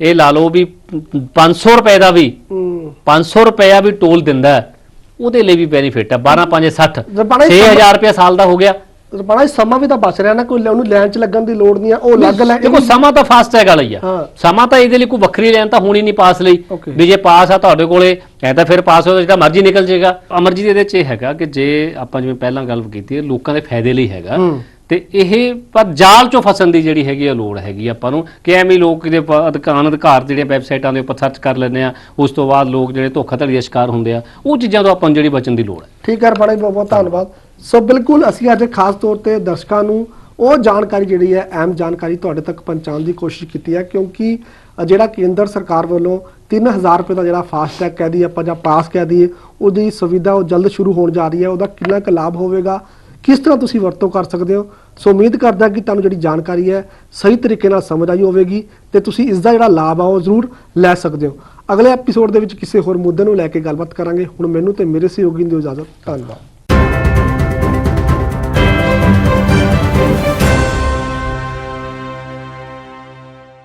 ਇਹ ਲਾ ਲਓ ਵੀ 500 ਰੁਪਏ ਦਾ ਵੀ ਹੂੰ। 500 ਰੁਪਇਆ ਵੀ ਟੋਲ ਦਿੰਦਾ ਉਹਦੇ ਲਈ ਵੀ ਬੈਨੀਫਿਟ ਹੈ। 12 5 60 ਰੁਪਾਣਾ ਜੀ 6000 ਰੁਪਏ ਸਾਲ ਦਾ ਹੋ ਗਿਆ। ਰਪਾਣਾ ਸਮਾਂ ਵੀ ਤਾਂ ਬਚ ਰਿਹਾ ਨਾ ਕੋਈ ਉਹਨੂੰ ਲਾਈਨ 'ਚ ਲੱਗਣ ਦੀ ਲੋੜ ਨਹੀਂ ਆ ਉਹ ਅਲੱਗ ਲੈ ਦੇਖੋ ਸਮਾਂ ਤਾਂ ਫਾਸਟ ਟੈਗ ਵਾਲਾ ਹੀ ਆ। ਹਾਂ। ਸਮਾਂ ਤਾਂ ਇਹਦੇ ਲਈ ਕੋਈ ਵੱਖਰੀ ਲਾਈਨ ਤਾਂ ਹੋਣੀ ਨਹੀਂ ਪਾਸ ਲਈ. ਵੀ ਜੇ ਪਾਸ ਆ ਤੁਹਾਡੇ ਕੋਲੇ ਐ ਤਾਂ ਫਿਰ ਪਾਸ ਹੋਇਆ ਜਿਹੜਾ ਮਰਜ਼ੀ ਨਿਕਲ ਜਾਏਗਾ। ਅਮਰਜੀਤ ਇਹਦੇ ਚ ਇਹ ਹੈਗਾ ਕਿ ਜੇ ਆਪਾਂ ਜਿਵੇਂ ਪਹਿਲਾਂ ਗੱਲ ਕੀਤੀ ਹੈ ਲੋਕਾਂ ਦੇ ਫਾਇਦੇ ਲਈ ਹੈਗਾ। ਹੂੰ। ਤੇ ਇਹ ਪਰ ਜਾਲ ਚੋਂ ਫਸਣ ਦੀ ਜਿਹੜੀ ਹੈਗੀ ਆ ਲੋੜ ਹੈਗੀ ਆਪਾਂ ਨੂੰ। ਕਿ ਐਵੇਂ ਹੀ ਲੋਕ ਪ- ਅਧਿਕਾਰ ਅਧਿਕਾਰ ਜਿਹੜੀਆਂ ਵੈਬਸਾਈਟਾਂ ਦੇ ਉੱਪਰ ਸਰਚ ਕਰ ਲੈਂਦੇ ਆ ਉਸ ਤੋਂ ਬਾਅਦ ਲੋਕ ਜਿਹੜੇ ਧੋਖਾਧੜੀ ਦਾ ਸ਼ਿਕਾਰ ਹੁੰਦੇ ਆ ਉਹ ਚੀਜ਼ਾਂ ਤੋਂ ਆਪਾਂ ਨੂੰ ਜਿਹੜੀ ਬਚਣ ਦੀ ਲੋੜ ਹੈ। ਠੀਕ ਹੈ ਜੀ ਬਹੁਤ ਬਹੁਤ ਧੰਨਵਾਦ। ਸੋ ਬਿਲਕੁਲ ਅਸੀਂ ਅੱਜ ਖਾਸ ਤੌਰ ਤੇ ਦਰਸ਼ਕਾਂ ਨੂੰ ਉਹ ਜਾਣਕਾਰੀ ਜਿਹੜੀ ਹੈ, ਅਹਿਮ ਜਾਣਕਾਰੀ ਤੁਹਾਡੇ ਤੱਕ ਪਹੁੰਚਾਉਣ ਦੀ ਕੋਸ਼ਿਸ਼ ਕੀਤੀ ਹੈ, ਕਿਉਂਕਿ ਜਿਹੜਾ ਕੇਂਦਰ ਸਰਕਾਰ ਵੱਲੋਂ 3000 ਰੁਪਏ ਦਾ ਜਿਹੜਾ ਫਾਸਟ ਟੈਗ ਕਹਿ ਦਈਏ ਆਪਾਂ ਜਾਂ ਪਾਸ ਕਹਿ ਦਈਏ, ਉਹਦੀ ਸੁਵਿਧਾ ਉਹ ਜਲਦ ਸ਼ੁਰੂ ਹੋਣ ਜਾ ਰਹੀ ਹੈ, ਉਹਦਾ ਕਿੰਨਾ ਕੁ ਲਾਭ ਹੋਵੇਗਾ, ਕਿਸ ਤਰ੍ਹਾਂ ਤੁਸੀਂ ਵਰਤੋਂ ਕਰ ਸਕਦੇ ਹੋ? ਸੋ ਉਮੀਦ ਕਰਦਾ ਕਿ ਤੁਹਾਨੂੰ ਜਿਹੜੀ ਜਾਣਕਾਰੀ ਹੈ, ਸਹੀ ਤਰੀਕੇ ਨਾਲ ਸਮਝ ਆਈ ਹੋਵੇਗੀ ਤੇ ਤੁਸੀਂ ਇਸ ਦਾ ਜਿਹੜਾ ਲਾਭ ਆ, ਉਹ ਜ਼ਰੂਰ ਲੈ ਸਕਦੇ ਹੋ। ਅਗਲੇ ਐਪੀਸੋਡ ਦੇ ਵਿੱਚ ਕਿਸੇ ਹੋਰ ਮੁੱਦੇ ਨੂੰ ਲੈ ਕੇ ਗੱਲਬਾਤ ਕਰਾਂਗੇ। ਹੁਣ ਮੈਨੂੰ ਤੇ ਮੇਰੇ ਸਹਿਯੋਗੀ ਦੀ ਇਜਾਜ਼ਤ। ਧੰਨਵਾਦ।